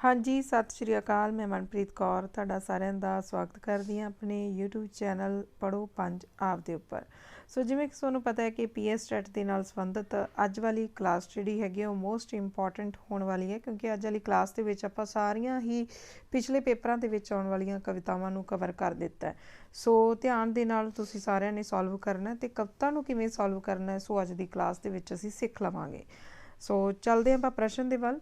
ਹਾਂਜੀ, ਸਤਿ ਸ਼੍ਰੀ ਅਕਾਲ, ਮੈਂ ਮਨਪ੍ਰੀਤ ਕੌਰ, ਤੁਹਾਡਾ ਸਾਰਿਆਂ ਦਾ ਸਵਾਗਤ ਕਰਦੀ ਹਾਂ ਆਪਣੇ YouTube ਚੈਨਲ ਪੜੋ ਪੰਜ ਆਪ ਦੇ ਉੱਪਰ। ਸੋ ਜਿਵੇਂ ਕਿ ਤੁਹਾਨੂੰ ਪਤਾ ਹੈ ਕਿ ਪੀਐਸ ਸਟੈਟ ਦੇ ਨਾਲ ਸੰਬੰਧਿਤ ਅੱਜ ਵਾਲੀ ਕਲਾਸ ਜਿਹੜੀ ਹੈਗੀ ਉਹ ਮੋਸਟ ਇੰਪੋਰਟੈਂਟ ਹੋਣ ਵਾਲੀ ਹੈ, ਕਿਉਂਕਿ ਅੱਜ ਵਾਲੀ ਕਲਾਸ ਦੇ ਵਿੱਚ ਆਪਾਂ ਸਾਰੀਆਂ ਹੀ ਪਿਛਲੇ ਪੇਪਰਾਂ ਦੇ ਵਿੱਚ ਆਉਣ ਵਾਲੀਆਂ ਕਵਿਤਾਵਾਂ ਨੂੰ ਕਵਰ ਕਰ ਦਿੱਤਾ ਹੈ। ਸੋ ਧਿਆਨ ਦੇ ਨਾਲ ਤੁਸੀਂ ਸਾਰਿਆਂ ਨੇ ਸੋਲਵ ਕਰਨਾ ਤੇ ਕਵਿਤਾ ਨੂੰ ਕਿਵੇਂ ਸੋਲਵ ਕਰਨਾ ਹੈ, ਸੋ ਅੱਜ ਦੀ ਕਲਾਸ ਦੇ ਵਿੱਚ ਅਸੀਂ ਸਿੱਖ ਲਵਾਂਗੇ। ਸੋ ਚੱਲਦੇ ਆਪਾਂ ਪ੍ਰਸ਼ਨ ਦੇ ਵੱਲ।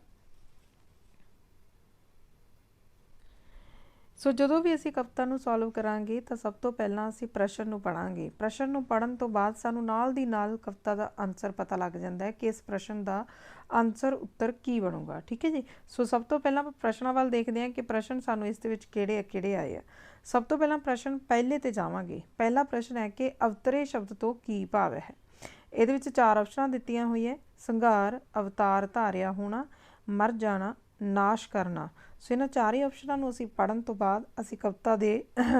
ਸੋ ਜਦੋਂ ਵੀ ਅਸੀਂ ਕਵਿਤਾ ਨੂੰ ਸੋਲਵ ਕਰਾਂਗੇ ਤਾਂ ਸਭ ਤੋਂ ਪਹਿਲਾਂ ਅਸੀਂ ਪ੍ਰਸ਼ਨ ਨੂੰ ਪੜਾਂਗੇ ਪ੍ਰਸ਼ਨ ਨੂੰ ਪੜਨ ਤੋਂ ਬਾਅਦ ਸਾਨੂੰ ਨਾਲ ਦੀ ਨਾਲ ਕਵਿਤਾ ਦਾ ਆਨਸਰ ਪਤਾ ਲੱਗ ਜਾਂਦਾ ਹੈ ਕਿ ਇਸ ਪ੍ਰਸ਼ਨ ਦਾ ਆਨਸਰ ਉੱਤਰ ਕੀ ਬਣੂਗਾ। ਠੀਕ ਹੈ ਜੀ? ਸੋ ਸਭ ਤੋਂ ਪਹਿਲਾਂ ਆਪਾਂ ਪ੍ਰਸ਼ਨਾਂ ਵੱਲ ਦੇਖਦੇ ਹਾਂ ਕਿ ਪ੍ਰਸ਼ਨ ਸਾਨੂੰ ਇਸ ਦੇ ਵਿੱਚ ਕਿਹੜੇ ਕਿਹੜੇ ਆਏ ਆ। ਸਭ ਤੋਂ ਪਹਿਲਾਂ ਪ੍ਰਸ਼ਨ ਪਹਿਲੇ ਤੇ ਜਾਵਾਂਗੇ। ਪਹਿਲਾ ਪ੍ਰਸ਼ਨ ਹੈ ਕਿ ਅਵਤਰੇ ਸ਼ਬਦ ਤੋਂ ਕੀ ਭਾਵ ਹੈ? ਇਹਦੇ ਵਿੱਚ ਚਾਰ ਆਪਸ਼ਨਾਂ ਦਿੱਤੀਆਂ ਹੋਈਆਂ ਸੰਘਾਰ, ਅਵਤਾਰ, ਧਾਰਿਆ ਹੋਣਾ, ਮਰ ਜਾਣਾ ਨਾਸ਼ ਕਰਨਾ। ਸੋ ਇਹਨਾਂ ਚਾਰੇ ਆਪਸ਼ਨਾਂ ਨੂੰ ਅਸੀਂ ਪੜਨ ਤੋਂ ਬਾਅਦ ਅਸੀਂ ਕਵਿਤਾ ਦੇ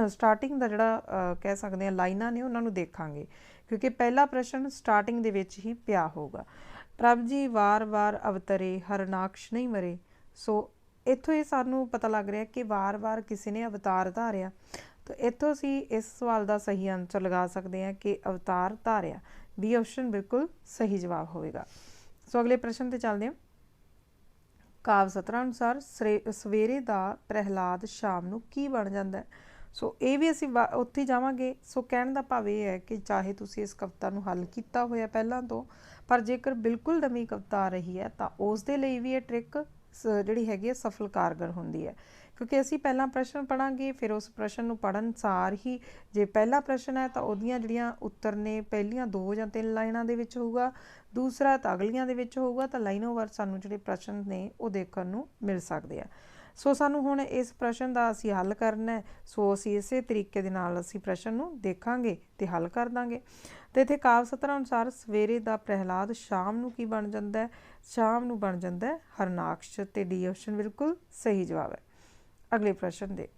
ਸਟਾਰਟਿੰਗ ਦਾ ਜਿਹੜਾ ਕਹਿ ਸਕਦੇ ਹਾਂ ਲਾਈਨਾਂ ਨੇ ਉਹਨਾਂ ਨੂੰ ਦੇਖਾਂਗੇ। ਕਿਉਂਕਿ ਪਹਿਲਾ ਪ੍ਰਸ਼ਨ ਸਟਾਰਟਿੰਗ ਦੇ ਵਿੱਚ ਹੀ ਪਿਆ ਹੋਊਗਾ। ਪ੍ਰਭ ਜੀ ਵਾਰ-ਵਾਰ ਅਵਤਰੇ ਹਰਨਾਕਸ਼ ਨਹੀਂ ਮਰੇ। ਸੋ ਇੱਥੋਂ ਇਹ ਸਾਨੂੰ ਪਤਾ ਲੱਗ ਰਿਹਾ ਕਿ ਵਾਰ-ਵਾਰ ਕਿਸੇ ਨੇ ਅਵਤਾਰ ਧਾਰਿਆ। ਤਾਂ ਇੱਥੋਂ ਅਸੀਂ ਇਸ ਸਵਾਲ ਦਾ ਸਹੀ ਆਨਸਰ ਲਗਾ ਸਕਦੇ ਹਾਂ ਕਿ ਅਵਤਾਰ ਧਾਰਿਆ। ਬੀ ਆਪਸ਼ਨ ਬਿਲਕੁਲ ਸਹੀ ਜਵਾਬ ਹੋਵੇਗਾ। ਸੋ ਅਗਲੇ ਪ੍ਰਸ਼ਨ ਤੇ ਚੱਲਦੇ ਹਾਂ। ਕਾਵ ਸਤਰਾਂ ਅਨੁਸਾਰ ਸਵੇਰੇ ਦਾ ਪ੍ਰਹਿਲਾਦ ਸ਼ਾਮ ਨੂੰ ਕੀ ਬਣ ਜਾਂਦਾ ਸੋ ਇਹ ਵੀ ਅਸੀਂ ਉੱਥੇ ਜਾਵਾਂਗੇ। ਸੋ ਕਹਿਣ ਦਾ ਭਾਵ ਇਹ ਹੈ ਕਿ ਚਾਹੇ ਤੁਸੀਂ ਇਸ ਕਵਿਤਾ ਨੂੰ ਹੱਲ ਕੀਤਾ ਹੋਇਆ ਪਹਿਲਾਂ ਤੋਂ, ਪਰ ਜੇਕਰ ਬਿਲਕੁਲ ਨਵੀਂ ਕਵਿਤਾ ਆ ਰਹੀ ਹੈ, ਤਾਂ ਉਸ ਦੇ ਲਈ ਵੀ ਇਹ ਟ੍ਰਿਕ ਜਿਹੜੀ ਹੈਗੀ ਹੈ ਸਫਲ ਕਾਰਗਰ ਹੁੰਦੀ ਹੈ। ਕਿਉਂਕਿ ਅਸੀਂ ਪਹਿਲਾਂ ਪ੍ਰਸ਼ਨ ਪੜਾਂਗੇ, ਫਿਰ ਉਸ ਪ੍ਰਸ਼ਨ ਨੂੰ ਪੜਨ ਸਾਰ ਹੀ ਜੇ ਪਹਿਲਾ ਪ੍ਰਸ਼ਨ ਹੈ ਤਾਂ ਉਹਦੀਆਂ ਜਿਹੜੀਆਂ ਉੱਤਰ ਨੇ ਪਹਿਲੀਆਂ ਦੋ ਜਾਂ ਤਿੰਨ ਲਾਈਨਾਂ ਦੇ ਵਿੱਚ ਹੋਊਗਾ, ਦੂਸਰਾ ਤਾਂ ਅਗਲੀਆਂ ਦੇ ਵਿੱਚ ਹੋਊਗਾ, ਤਾਂ ਲਾਈਨੋ ਵਾਰ ਸਾਨੂੰ ਜਿਹੜੇ ਪ੍ਰਸ਼ਨ ਨੇ ਉਹ ਦੇਖਣ ਨੂੰ ਮਿਲ ਸਕਦੇ ਆ। ਸੋ ਸਾਨੂੰ ਹੁਣ ਇਸ ਪ੍ਰਸ਼ਨ ਦਾ ਅਸੀਂ ਹੱਲ ਕਰਨਾ ਹੈ, ਸੋ ਅਸੀਂ ਇਸੇ ਤਰੀਕੇ ਦੇ ਨਾਲ ਅਸੀਂ ਪ੍ਰਸ਼ਨ ਨੂੰ ਦੇਖਾਂਗੇ ਤੇ ਹੱਲ ਕਰ ਦਾਂਗੇ। ਤੇ ਇਥੇ ਕਾਵ ਸਤਰ ਅਨੁਸਾਰ ਸਵੇਰੇ ਦਾ ਪ੍ਰਹਿਲਾਦ, ਸ਼ਾਮ ਨੂੰ ਕੀ ਬਣ ਜਾਂਦਾ ਹੈ? ਸ਼ਾਮ ਨੂੰ ਬਣ ਜਾਂਦਾ ਹੈ ਹਰਨਾਕਸ਼। ਤੇ ਡੀ ਆਪਸ਼ਨ ਬਿਲਕੁਲ ਸਹੀ ਜਵਾਬ ਹੈ। ਅਗਲੇ ਪ੍ਰਸ਼ਨ ਦੇ।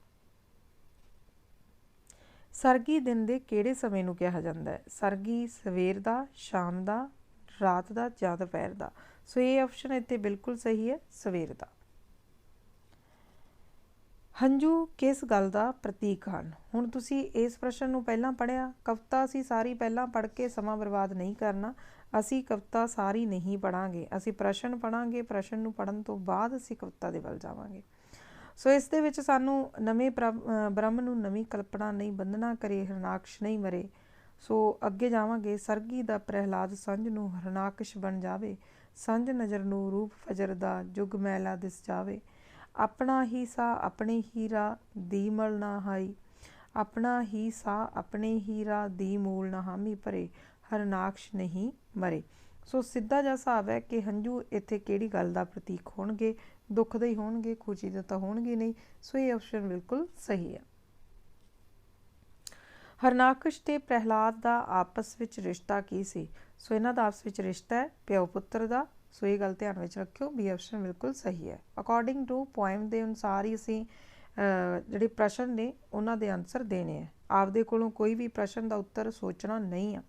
ਸਰਗੀ ਦਿਨ ਦੇ ਕਿਹੜੇ ਸਮੇਂ ਨੂੰ ਕਿਹਾ ਜਾਂਦਾ ਹੈ? ਸਰਗੀ ਸਵੇਰ ਦਾ, ਸ਼ਾਮ ਦਾ, ਰਾਤ ਦਾ ਜਾਂ ਦੁਪਹਿਰ ਦਾ? ਸੋ ਇਹ ਆਪਸ਼ਨ ਇੱਥੇ ਬਿਲਕੁਲ ਸਹੀ ਹੈ, ਸਵੇਰ ਦਾ। ਹੰਝੂ ਕਿਸ ਗੱਲ ਦਾ ਪ੍ਰਤੀਕ ਹਨ? ਹੁਣ ਤੁਸੀਂ ਇਸ ਪ੍ਰਸ਼ਨ ਨੂੰ ਪਹਿਲਾਂ ਪੜਿਆ ਕਵਿਤਾ ਅਸੀਂ ਸਾਰੀ ਪਹਿਲਾਂ ਪੜ ਕੇ ਸਮਾਂ ਬਰਬਾਦ ਨਹੀਂ ਕਰਨਾ। ਅਸੀਂ ਕਵਿਤਾ ਸਾਰੀ ਨਹੀਂ ਪੜਾਂਗੇ ਅਸੀਂ ਪ੍ਰਸ਼ਨ ਪੜਾਂਗੇ ਪ੍ਰਸ਼ਨ ਨੂੰ ਪੜਨ ਤੋਂ ਬਾਅਦ ਅਸੀਂ ਕਵਿਤਾ ਦੇ ਵੱਲ ਜਾਵਾਂਗੇ। ਸੋ ਇਸ ਦੇ ਵਿੱਚ ਸਾਨੂੰ ਨਵੇਂ ਬ੍ਰਹਮ ਨੂੰ ਨਵੀਂ ਕਲਪਨਾ ਨਹੀਂ, ਬੰਧਨਾ ਕਰੇ, ਹਰਨਾਕਸ਼ ਨਹੀਂ ਮਰੇ। ਸੋ ਅੱਗੇ ਜਾਵਾਂਗੇ, ਸਰਗੀ ਦਾ ਪ੍ਰਹਿਲਾਦ ਸੰਜ ਨੂੰ ਹਰਨਾਕਸ਼ ਬਣ ਜਾਵੇ। ਸੰਜ ਨਜ਼ਰ ਨੂੰ ਰੂਪ ਫਜਰ ਦਾ ਜੁਗ ਮੈਲਾ ਦਿਸ ਜਾਵੇ। ਆਪਣਾ ਹੀ ਸਾ ਆਪਣੇ ਹੀ ਰਾ ਦੀ ਮਲ ਨਾ ਹਾਈ। ਆਪਣਾ ਹੀ ਸਾ ਆਪਣੇ ਹੀ ਰਾ ਦੀ ਮੂਲ ਨਾ ਹਾਮੀ ਭਰੇ। ਹਰਨਾਕਸ਼ ਨਹੀਂ ਮਰੇ। ਸੋ ਸਿੱਧਾ ਜਿਹਾ ਹਿਸਾਬ ਹੈ ਕਿ ਹੰਝੂ ਇੱਥੇ ਕਿਹੜੀ ਗੱਲ ਦਾ ਪ੍ਰਤੀਕ ਹੋਣਗੇ? ਦੁੱਖ ਦੇ ਹੀ ਹੋਣਗੇ, ਖੁਸ਼ੀ ਦੇ ਤਾਂ ਹੋਣਗੇ ਨਹੀਂ, ਸੋ ਇਹ ਆਪਸ਼ਨ ਬਿਲਕੁਲ ਸਹੀ ਹੈ। ਹਰਨਾਕਸ਼ ਤੇ ਪ੍ਰਹਿਲਾਦ ਦਾ ਆਪਸ ਵਿੱਚ ਰਿਸ਼ਤਾ ਕੀ ਸੀ? ਸੋ ਇਹਨਾਂ ਦਾ ਆਪਸ ਵਿੱਚ ਰਿਸ਼ਤਾ ਹੈ, ਪਿਓ ਪੁੱਤਰ ਦਾ। ਸੋ ਇਹ ਗੱਲ ਧਿਆਨ ਵਿੱਚ ਰੱਖਿਓ ਬੀ ਆਪਸ਼ਨ ਬਿਲਕੁਲ ਸਹੀ ਹੈ। ਅਕੋਰਡਿੰਗ ਟੂ ਪੋਇਮ ਦੇ ਅਨੁਸਾਰ ਹੀ ਅਸੀਂ ਜਿਹੜੇ ਪ੍ਰਸ਼ਨ ਨੇ, ਉਹਨਾਂ ਦੇ ਆਨਸਰ ਦੇਣੇ ਆ ਆਪਦੇ ਕੋਲੋਂ ਕੋਈ ਵੀ ਪ੍ਰਸ਼ਨ ਦਾ ਉੱਤਰ ਸੋਚਣਾ ਨਹੀਂ ਆ।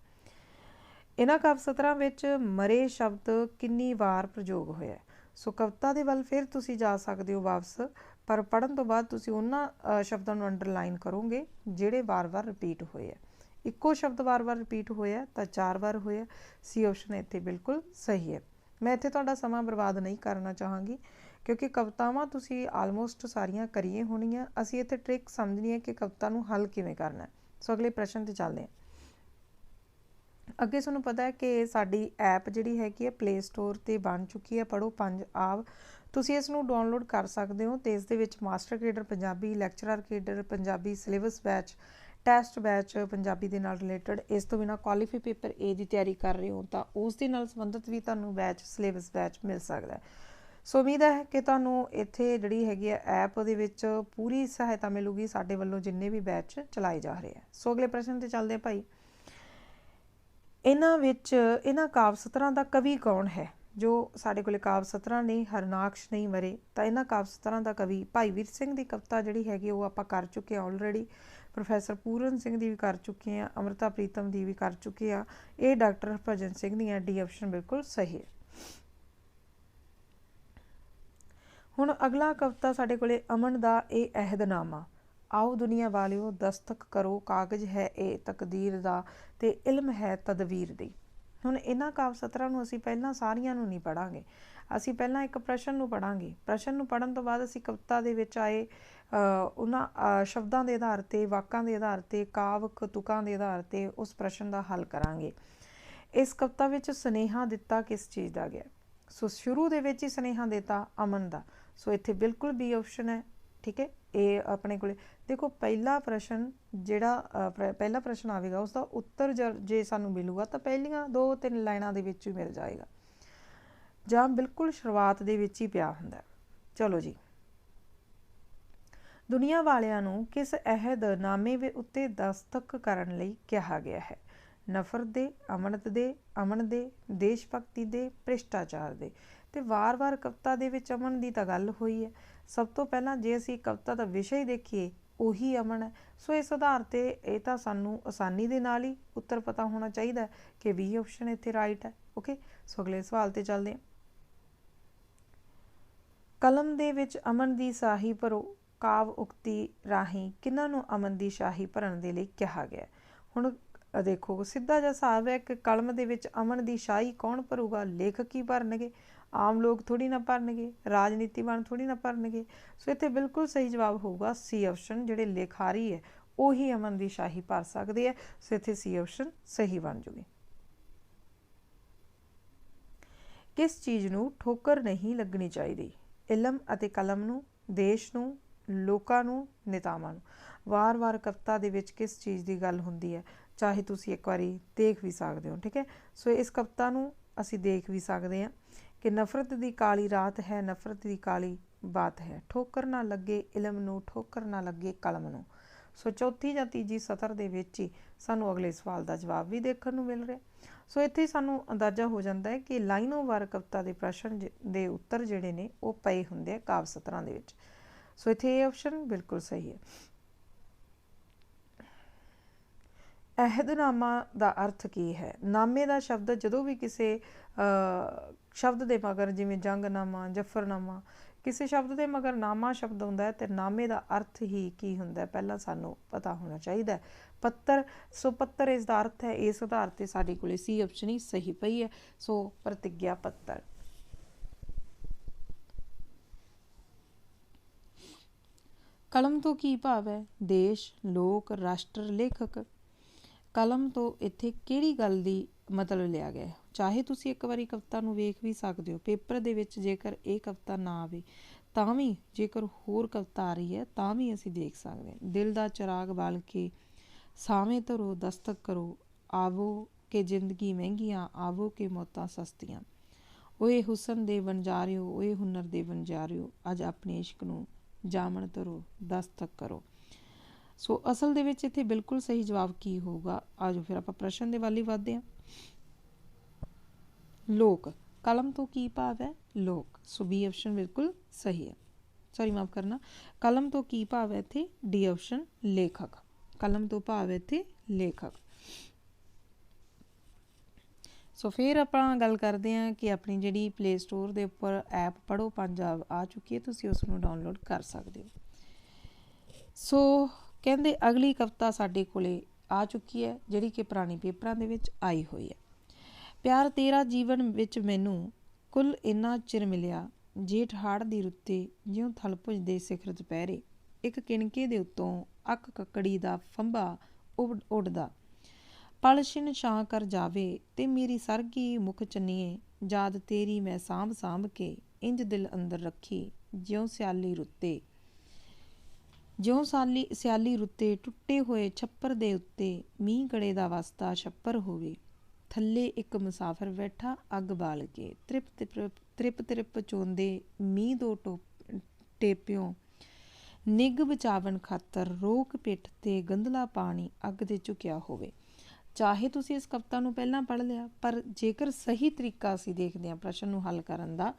ਇਹਨਾਂ ਕਵ ਸਤਰਾਂ ਵਿੱਚ ਮਰੇ ਸ਼ਬਦ ਕਿੰਨੀ ਵਾਰ ਪ੍ਰਯੋਗ ਹੋਇਆ ਸੋ ਕਵਿਤਾ ਦੇ ਵੱਲ ਫਿਰ ਤੁਸੀਂ ਜਾ ਸਕਦੇ ਹੋ ਵਾਪਸ, ਪਰ ਪੜਨ ਤੋਂ ਬਾਅਦ ਤੁਸੀਂ ਉਹਨਾਂ ਸ਼ਬਦਾਂ ਨੂੰ ਅੰਡਰਲਾਈਨ ਕਰੋਗੇ, ਜਿਹੜੇ ਵਾਰ-ਵਾਰ ਰਿਪੀਟ ਹੋਏ ਆ। ਇੱਕੋ ਸ਼ਬਦ ਵਾਰ-ਵਾਰ ਰਿਪੀਟ ਹੋਇਆ, ਤਾਂ ਚਾਰ ਵਾਰ ਹੋਇਆ, ਸੀ ਆਪਸ਼ਨ ਇੱਥੇ ਬਿਲਕੁਲ ਸਹੀ ਹੈ। ਮੈਂ ਇੱਥੇ ਤੁਹਾਡਾ ਸਮਾਂ ਬਰਬਾਦ ਨਹੀਂ ਕਰਨਾ ਚਾਹਾਂਗੀ, ਕਿਉਂਕਿ ਕਵਿਤਾਵਾਂ ਤੁਸੀਂ ਆਲਮੋਸਟ ਸਾਰੀਆਂ ਕਰੀਏ ਹੋਣੀਆਂ, ਅਸੀਂ ਇੱਥੇ ਟ੍ਰਿਕ ਸਮਝਣੀ ਹੈ ਕਿ ਕਵਿਤਾ ਨੂੰ ਹੱਲ ਕਿਵੇਂ ਕਰਨਾ ਹੈ। ਸੋ ਅਗਲੇ ਪ੍ਰਸ਼ਨ ਤੇ ਚੱਲਦੇ ਹਾਂ। ਅੱਗੇ ਤੁਹਾਨੂੰ ਪਤਾ ਹੈ ਕਿ ਸਾਡੀ ਐਪ ਜਿਹੜੀ ਹੈਗੀ ਹੈ ਪਲੇ ਸਟੋਰ ਤੇ ਬਣ ਚੁੱਕੀ ਹੈ ਪੜੋ ਪੰਜ ਆਵ। ਤੁਸੀਂ ਇਸ ਨੂੰ ਡਾਊਨਲੋਡ ਕਰ ਸਕਦੇ ਹੋ ਤੇ ਇਸ ਦੇ ਵਿੱਚ master cadre Punjabi lecturer cadre Punjabi syllabus batch test batch Punjabi ਦੇ ਨਾਲ ਰਿਲੇਟਡ ਇਸ ਤੋਂ ਬਿਨਾ ਕੁਆਲੀਫਾਈ ਪੇਪਰ ਏ ਦੀ ਤਿਆਰੀ ਕਰ ਰਹੇ ਹੋ ਤਾਂ ਉਸ ਦੇ ਨਾਲ ਸੰਬੰਧਿਤ ਵੀ ਤੁਹਾਨੂੰ ਬੈਚ ਸਿਲੇਬਸ ਬੈਚ ਮਿਲ ਸਕਦਾ ਹੈ। ਸੋ ਉਮੀਦ ਹੈ ਕਿ ਤੁਹਾਨੂੰ ਇੱਥੇ ਜਿਹੜੀ ਹੈਗੀ ਹੈ ਐਪ ਦੇ ਵਿੱਚ ਪੂਰੀ ਸਹਾਇਤਾ ਮਿਲੂਗੀ, ਸਾਡੇ ਵੱਲੋਂ ਜਿੰਨੇ ਵੀ ਬੈਚ ਚਲਾਏ ਜਾ ਰਹੇ ਆ। ਸੋ ਅਗਲੇ ਪ੍ਰਸ਼ਨ ਤੇ ਚੱਲਦੇ ਆ ਭਾਈ। ਇਹਨਾਂ ਵਿੱਚ, ਇਹਨਾਂ ਕਾਵ ਸਤਰਾਂ ਦਾ ਕਵੀ ਕੌਣ ਹੈ? ਜੋ ਸਾਡੇ ਕੋਲੇ ਕਾਵ ਸਤਰਾਂ ਨੇ, ਹਰਨਾਕਸ਼ ਨਹੀਂ ਮਰੇ, ਤਾਂ ਇਹਨਾਂ ਕਾਵ ਸਤਰਾਂ ਦਾ ਕਵੀ ਭਾਈ ਵੀਰ ਸਿੰਘ ਦੀ ਕਵਿਤਾ ਜਿਹੜੀ ਹੈਗੀ ਉਹ ਆਪਾਂ ਕਰ ਚੁੱਕੇ ਆ ਆਲਰੇਡੀ ਪ੍ਰੋਫੈਸਰ ਪੂਰਨ ਸਿੰਘ ਦੀ ਵੀ ਕਰ ਚੁੱਕੇ ਆ ਅਮਰਤਾ ਪ੍ਰੀਤਮ ਦੀ ਵੀ ਕਰ ਚੁੱਕੇ ਆ ਇਹ ਡਾਕਟਰ ਭਜਨ ਸਿੰਘ ਦੀਆਂ ਡੀ ਆਪਸ਼ਨ ਬਿਲਕੁਲ ਸਹੀ ਹੈ। ਹੁਣ ਅਗਲਾ ਕਵਿਤਾ ਸਾਡੇ ਕੋਲੇ ਅਮਨ ਦਾ, ਇਹ ਅਹਿਦਨਾਮਾ। ਆਓ ਦੁਨੀਆ ਵਾਲਿਓ, ਦਸਤਕ ਕਰੋ, ਕਾਗਜ਼ ਹੈ ਇਹ ਤਕਦੀਰ ਦਾ ਤੇ ਇਲਮ ਹੈ ਤਦਵੀਰ ਦੀ। ਹੁਣ ਇਹਨਾਂ ਕਾਵ ਸਤਰਾਂ ਨੂੰ ਅਸੀਂ ਪਹਿਲਾਂ ਸਾਰੀਆਂ ਨੂੰ ਨਹੀਂ ਪੜਾਂਗੇ ਅਸੀਂ ਪਹਿਲਾਂ ਇੱਕ ਪ੍ਰਸ਼ਨ ਨੂੰ ਪੜਾਂਗੇ ਪ੍ਰਸ਼ਨ ਨੂੰ ਪੜਨ ਤੋਂ ਬਾਅਦ ਅਸੀਂ ਕਵਿਤਾ ਦੇ ਵਿੱਚ ਆਏ ਉਹਨਾਂ ਸ਼ਬਦਾਂ ਦੇ ਆਧਾਰ ਤੇ, ਵਾਕਾਂ ਦੇ ਆਧਾਰ ਤੇ ਕਾਵਕ ਤੁਕਾਂ ਦੇ ਆਧਾਰ ਤੇ ਉਸ ਪ੍ਰਸ਼ਨ ਦਾ ਹੱਲ ਕਰਾਂਗੇ। ਇਸ ਕਵਿਤਾ ਵਿੱਚ ਸਨੇਹਾ ਦਿੱਤਾ ਕਿਸ ਚੀਜ਼ ਦਾ ਗਿਆ? ਸੋ ਸ਼ੁਰੂ ਦੇ ਵਿੱਚ ਹੀ ਸਨੇਹਾ ਦਿੱਤਾ ਅਮਨ ਦਾ। ਸੋ ਇੱਥੇ ਬਿਲਕੁਲ ਬੀ ਆਪਸ਼ਨ ਹੈ। ਠੀਕ ਹੈ? ਇਹ ਆਪਣੇ ਕੋਲੇ। ਦੇਖੋ, ਪਹਿਲਾ ਪ੍ਰਸ਼ਨ ਜਿਹੜਾ ਪਹਿਲਾ ਪ੍ਰਸ਼ਨ ਆਵੇਗਾ ਉਸ ਦਾ ਉੱਤਰ ਜੇ ਸਾਨੂੰ ਮਿਲੂਗਾ, ਤਾਂ ਪਹਿਲੀਆਂ ਦੋ ਤਿੰਨ ਲਾਈਨਾਂ ਦੇ ਵਿੱਚ ਹੀ ਮਿਲ ਜਾਏਗਾ। ਜਾਂ ਬਿਲਕੁਲ ਸ਼ੁਰੂਆਤ ਦੇ ਵਿੱਚ ਹੀ ਪਿਆ ਹੁੰਦਾ ਚਲੋ ਜੀ। ਦੁਨੀਆ ਵਾਲਿਆਂ ਨੂੰ ਕਿਸ ਅਹਿਦ ਨਾਮੇ ਵੇ ਉੱਤੇ ਦਸਤਕ ਕਰਨ ਲਈ ਕਿਹਾ ਗਿਆ ਹੈ? ਨਫ਼ਰਤ ਦੇ, ਅਮਨਤ ਦੇ, ਅਮਨ ਦੇ, ਦੇਸ਼ ਭਗਤੀ ਦੇ, ਭ੍ਰਿਸ਼ਟਾਚਾਰ ਦੇ। ਤੇ ਵਾਰ-ਵਾਰ ਕਵਿਤਾ ਦੇ ਵਿੱਚ ਅਮਨ ਦੀ ਤਾਂ ਗੱਲ ਹੋਈ ਹੈ। ਸਭ ਤੋਂ ਪਹਿਲਾਂ ਜੇ ਅਸੀਂ ਕਵਿਤਾ ਦਾ ਵਿਸ਼ਾ ਹੀ ਦੇਖੀਏ, ਉਹੀ ਅਮਨ ਹੈ। ਸੋ ਇਸ ਆਧਾਰ ਤੇ ਇਹ ਤਾਂ ਸਾਨੂੰ ਆਸਾਨੀ ਦੇ ਨਾਲ ਹੀ ਉੱਤਰ ਪਤਾ ਹੋਣਾ ਚਾਹੀਦਾ ਕਿ ਵੀ ਆਪਸ਼ਨ ਇੱਥੇ ਰਾਈਟ ਹੈ। ਓਕੇ ਸੋ ਅਗਲੇ ਸਵਾਲ ਤੇ ਚੱਲਦੇ ਹਾਂ। ਕਲਮ ਦੇ ਵਿੱਚ ਅਮਨ ਦੀ ਸਾਹੀ ਭਰੋ, ਕਾਵ ਉਕਤੀ ਰਾਹੀਂ ਕਿਨਾਂ ਨੂੰ ਅਮਨ ਦੀ ਸ਼ਾਹੀ ਭਰਨ ਦੇ ਲਈ ਕਿਹਾ ਗਿਆ ਹੁਣ ਦੇਖੋ, ਸਿੱਧਾ ਜਿਹਾ ਹਿਸਾਬ ਹੈ ਕਿ ਕਲਮ ਦੇ ਵਿੱਚ ਅਮਨ ਦੀ ਸ਼ਾਹੀ ਕੌਣ ਭਰੂਗਾ? ਲੇਖਕ ਹੀ ਭਰਨਗੇ। ਆਮ ਲੋਕ ਥੋੜੀ ਨਾ ਭਰਨਗੇ, ਰਾਜਨੀਤੀਵਾਨ ਥੋੜੀ ਨਾ ਭਰਨਗੇ। ਸੋ ਇੱਥੇ ਬਿਲਕੁਲ ਸਹੀ ਜਵਾਬ ਹੋਊਗਾ ਸੀ ਆਪਸ਼ਨ, ਜਿਹੜੇ ਲੇਖਾਰੀ ਹੈ, ਉਹੀ ਅਮਨ ਦੀ ਸ਼ਾਹੀ ਭਰ ਸਕਦੇ ਆ ਸੋ ਇੱਥੇ ਸੀ ਆਪਸ਼ਨ ਸਹੀ ਬਣ ਜੂਗੀ। ਕਿਸ ਚੀਜ਼ ਨੂੰ ਠੋਕਰ ਨਹੀਂ ਲੱਗਣੀ ਚਾਹੀਦੀ? ਇਲਮ ਅਤੇ ਕਲਮ ਨੂੰ, ਦੇਸ਼ ਨੂੰ, ਲੋਕਾਂ ਨੂੰ, ਨੇਤਾਵਾਂ ਨੂੰ। ਵਾਰ-ਵਾਰ ਕਵਿਤਾ ਦੇ ਵਿੱਚ ਕਿਸ ਚੀਜ਼ ਦੀ ਗੱਲ ਹੁੰਦੀ ਹੈ? ਚਾਹੇ ਤੁਸੀਂ ਇੱਕ ਵਾਰੀ ਦੇਖ ਵੀ ਸਕਦੇ ਹੋ, ਠੀਕ ਹੈ? ਸੋ ਇਸ ਕਵਿਤਾ ਨੂੰ ਅਸੀਂ ਦੇਖ ਵੀ ਸਕਦੇ ਹਾਂ। ਕਿ ਨਫ਼ਰਤ ਦੀ ਕਾਲੀ ਰਾਤ ਹੈ, ਨਫ਼ਰਤ ਦੀ ਕਾਲੀ ਬਾਤ ਹੈ। ਠੋਕਰ ਨਾ ਲੱਗੇ ਇਲਮ ਨੂੰ, ਠੋਕਰ ਨਾ ਲੱਗੇ ਕਲਮ ਨੂੰ। ਸੋ ਚੌਥੀ ਜਾਂ ਤੀਜੀ ਸਤਰ ਦੇ ਵਿੱਚ ਹੀ ਸਾਨੂੰ ਅਗਲੇ ਸਵਾਲ ਦਾ ਜਵਾਬ ਵੀ ਦੇਖਣ ਨੂੰ ਮਿਲ ਰਿਹਾ ਸੋ ਇੱਥੇ ਸਾਨੂੰ ਅੰਦਾਜ਼ਾ ਹੋ ਜਾਂਦਾ ਹੈ ਕਿ ਲਾਈਨੋ ਵਾਰ ਕਵਿਤਾ ਦੇ ਪ੍ਰਸ਼ਨ ਦੇ ਉੱਤਰ ਜਿਹੜੇ ਨੇ ਉਹ ਪਏ ਹੁੰਦੇ ਆ ਕਾਵ ਸਤਰਾਂ ਦੇ ਵਿੱਚ। ਸੋ ਇੱਥੇ ਇਹ ਆਪਸ਼ਨ ਬਿਲਕੁਲ ਸਹੀ ਹੈ। ਅਹਿਦਨਾਮਾ ਦਾ ਅਰਥ ਕੀ ਹੈ? ਨਾਮੇ ਦਾ ਸ਼ਬਦ ਜਦੋਂ ਵੀ ਕਿਸੇ ਸ਼ਬਦ ਦੇ ਮਗਰ, ਜਿਵੇਂ ਜੰਗਨਾਮਾ, ਜਫਰਨਾਮਾ, ਕਿਸੇ ਸ਼ਬਦ ਦੇ ਮਗਰ ਨਾਮਾ ਸ਼ਬਦ ਹੁੰਦਾ ਹੈ ਤੇ ਨਾਮੇ ਦਾ ਅਰਥ ਹੀ ਕੀ ਹੁੰਦਾ ਪਹਿਲਾਂ ਸਾਨੂੰ ਪਤਾ ਹੋਣਾ ਚਾਹੀਦਾ ਪੱਤਰ, ਸੋ ਪੱਤਰ ਇਸ ਦਾ ਅਰਥ ਹੈ, ਇਸ ਆਧਾਰ ਤੇ ਸਾਡੇ ਕੋਲੇ ਸੀ ਆਪਸ਼ਨ ਹੀ ਸਹੀ ਪਈ ਹੈ। ਸੋ ਪ੍ਰਤੀਗਿਆ ਪੱਤਰ। ਕਲਮ ਤੋਂ ਕੀ ਭਾਵ ਹੈ? ਦੇਸ਼, ਲੋਕ, ਰਾਸ਼ਟਰ, ਲੇਖਕ। ਕਲਮ ਤੋਂ ਇੱਥੇ ਕਿਹੜੀ ਗੱਲ ਦੀ ਮਤਲਬ ਲਿਆ ਗਿਆ ਚਾਹੇ ਤੁਸੀਂ ਇੱਕ ਵਾਰੀ ਕਵਿਤਾ ਨੂੰ ਵੇਖ ਵੀ ਸਕਦੇ ਹੋ, ਪੇਪਰ ਦੇ ਵਿੱਚ ਜੇਕਰ ਇਹ ਕਵਿਤਾ ਨਾ ਆਵੇ, ਤਾਂ ਵੀ ਜੇਕਰ ਹੋਰ ਕਵਿਤਾ ਆ ਰਹੀ ਹੈ, ਤਾਂ ਵੀ ਅਸੀਂ ਦੇਖ ਸਕਦੇ ਹਾਂ। ਦਿਲ ਦਾ ਚਿਰਾਗ ਬਾਲ ਕੇ ਸਾਵੇਂ ਧਰੋ, ਦਸਤਕ ਕਰੋ, ਆਵੋ ਕਿ ਜ਼ਿੰਦਗੀ ਮਹਿੰਗੀਆਂ, ਆਵੋ ਕਿ ਮੌਤਾਂ ਸਸਤੀਆਂ। ਓਏ ਹੁਸਨ ਦੇ ਵਣਜਾਰਿਓ ਓਏ ਹੁਨਰ ਦੇ ਵਣਜਾਰਿਓ ਅੱਜ ਆਪਣੇ ਇਸ਼ਕ ਨੂੰ ਜਾਮਣ ਧਰੋ, ਦਸਤਕ ਕਰੋ। ਸੋ ਅਸਲ ਦੇ ਵਿੱਚ ਇੱਥੇ ਬਿਲਕੁਲ ਸਹੀ ਜਵਾਬ ਕੀ ਹੋਊਗਾ? ਆਜੋ ਫਿਰ ਆਪਾਂ ਪ੍ਰਸ਼ਨ ਦੇ ਵੱਲ ਹੀ ਵਧਦੇ ਹਾਂ। ਲੋਕ। ਕਲਮ ਤੋਂ ਕੀ ਭਾਵ ਹੈ? ਲੋਕ। ਸੋ ਬੀ ਆਪਸ਼ਨ ਬਿਲਕੁਲ ਸਹੀ ਹੈ। ਸੌਰੀ ਮਾਫ ਕਰਨਾ। ਕਲਮ ਤੋਂ ਕੀ ਭਾਵ ਹੈ ਇੱਥੇ? ਡੀ ਆਪਸ਼ਨ ਲੇਖਕ। ਕਲਮ ਤੋਂ ਭਾਵ ਹੈ ਇੱਥੇ ਲੇਖਕ। ਸੋ ਫਿਰ ਆਪਾਂ ਗੱਲ ਕਰਦੇ ਹਾਂ ਕਿ ਆਪਣੀ ਜਿਹੜੀ ਪਲੇ ਸਟੋਰ ਦੇ ਉੱਪਰ ਐਪ ਪੜੋ ਪੰਜਾਬ ਆ ਚੁੱਕੀ ਹੈ। ਤੁਸੀਂ ਉਸ ਨੂੰ ਡਾਊਨਲੋਡ ਕਰ ਸਕਦੇ ਹੋ। ਸੋ ਕਹਿੰਦੇ ਅਗਲੀ ਕਵਿਤਾ ਸਾਡੇ ਕੋਲੇ ਆ ਚੁੱਕੀ ਹੈ, ਜਿਹੜੀ ਕਿ ਪੁਰਾਣੇ ਪੇਪਰਾਂ ਦੇ ਵਿੱਚ ਆਈ ਹੋਈ ਹੈ। ਪਿਆਰ ਤੇਰਾ ਜੀਵਨ ਵਿੱਚ ਮੈਨੂੰ ਕੁੱਲ ਇੰਨਾ ਚਿਰ ਮਿਲਿਆ, ਜੇਠ ਹਾੜ ਦੀ ਰੁੱਤੇ ਜਿਉਂ ਥਲਪੁਜ ਦੇ ਸਿਖਰ ਦੁਪਹਿਰੇ। ਇੱਕ ਕਿਣਕੇ ਦੇ ਉੱਤੋਂ ਅੱਕ ਕੱਕੜੀ ਦਾ ਫੰਬਾ ਉੱਡਦਾ। ਪਲਸ਼ਿਨ ਛਾਂ ਕਰ ਜਾਵੇ ਤੇ ਮੇਰੀ ਸਰਗੀ ਮੁਖ ਚੰਨੀਏ ਜਾਦ ਤੇਰੀ ਮੈਂ ਸਾਂਭ ਸਾਂਭ ਕੇ ਇੰਜ ਦਿਲ ਅੰਦਰ ਰੱਖੀ ਜਿਉਂ ਸਿਆਲੀ ਰੁੱਤੇ। ਜਿਉਂ ਸਾਲੀ, ਸਿਆਲੀ ਰੁੱਤੇ ਟੁੱਟੇ ਹੋਏ ਛੱਪਰ ਦੇ ਉੱਤੇ ਮੀਂਹ ਕੜੇ ਦਾ ਵਸਤਾ ਛੱਪਰ ਹੋਵੇ। ਥੱਲੇ ਇੱਕ ਮੁਸਾਫਰ ਬੈਠਾ, ਅੱਗ ਬਾਲ ਕੇ। ਤ੍ਰਿਪ ਤ੍ਰਿਪ ਤ੍ਰਿਪ ਚੋਂਦੇ ਮੀਂਹ ਦੋ ਟੇਪਿਓ। ਨਿਗ ਬਚਾਵਣ ਖਾਤਰ ਰੋਕ ਪਿੱਠ ਤੇ ਗੰਧਲਾ ਪਾਣੀ ਅੱਗ ਦੇ ਝੁਕਿਆ ਹੋਵੇ। ਚਾਹੇ ਤੁਸੀਂ ਇਸ ਕਵਿਤਾ ਨੂੰ ਪਹਿਲਾਂ ਪੜ੍ਹ ਲਿਆ, ਪਰ ਜੇਕਰ ਸਹੀ ਤਰੀਕਾ ਅਸੀਂ ਦੇਖਦੇ ਹਾਂ ਪ੍ਰਸ਼ਨ ਨੂੰ ਹੱਲ ਕਰਨ ਦਾ,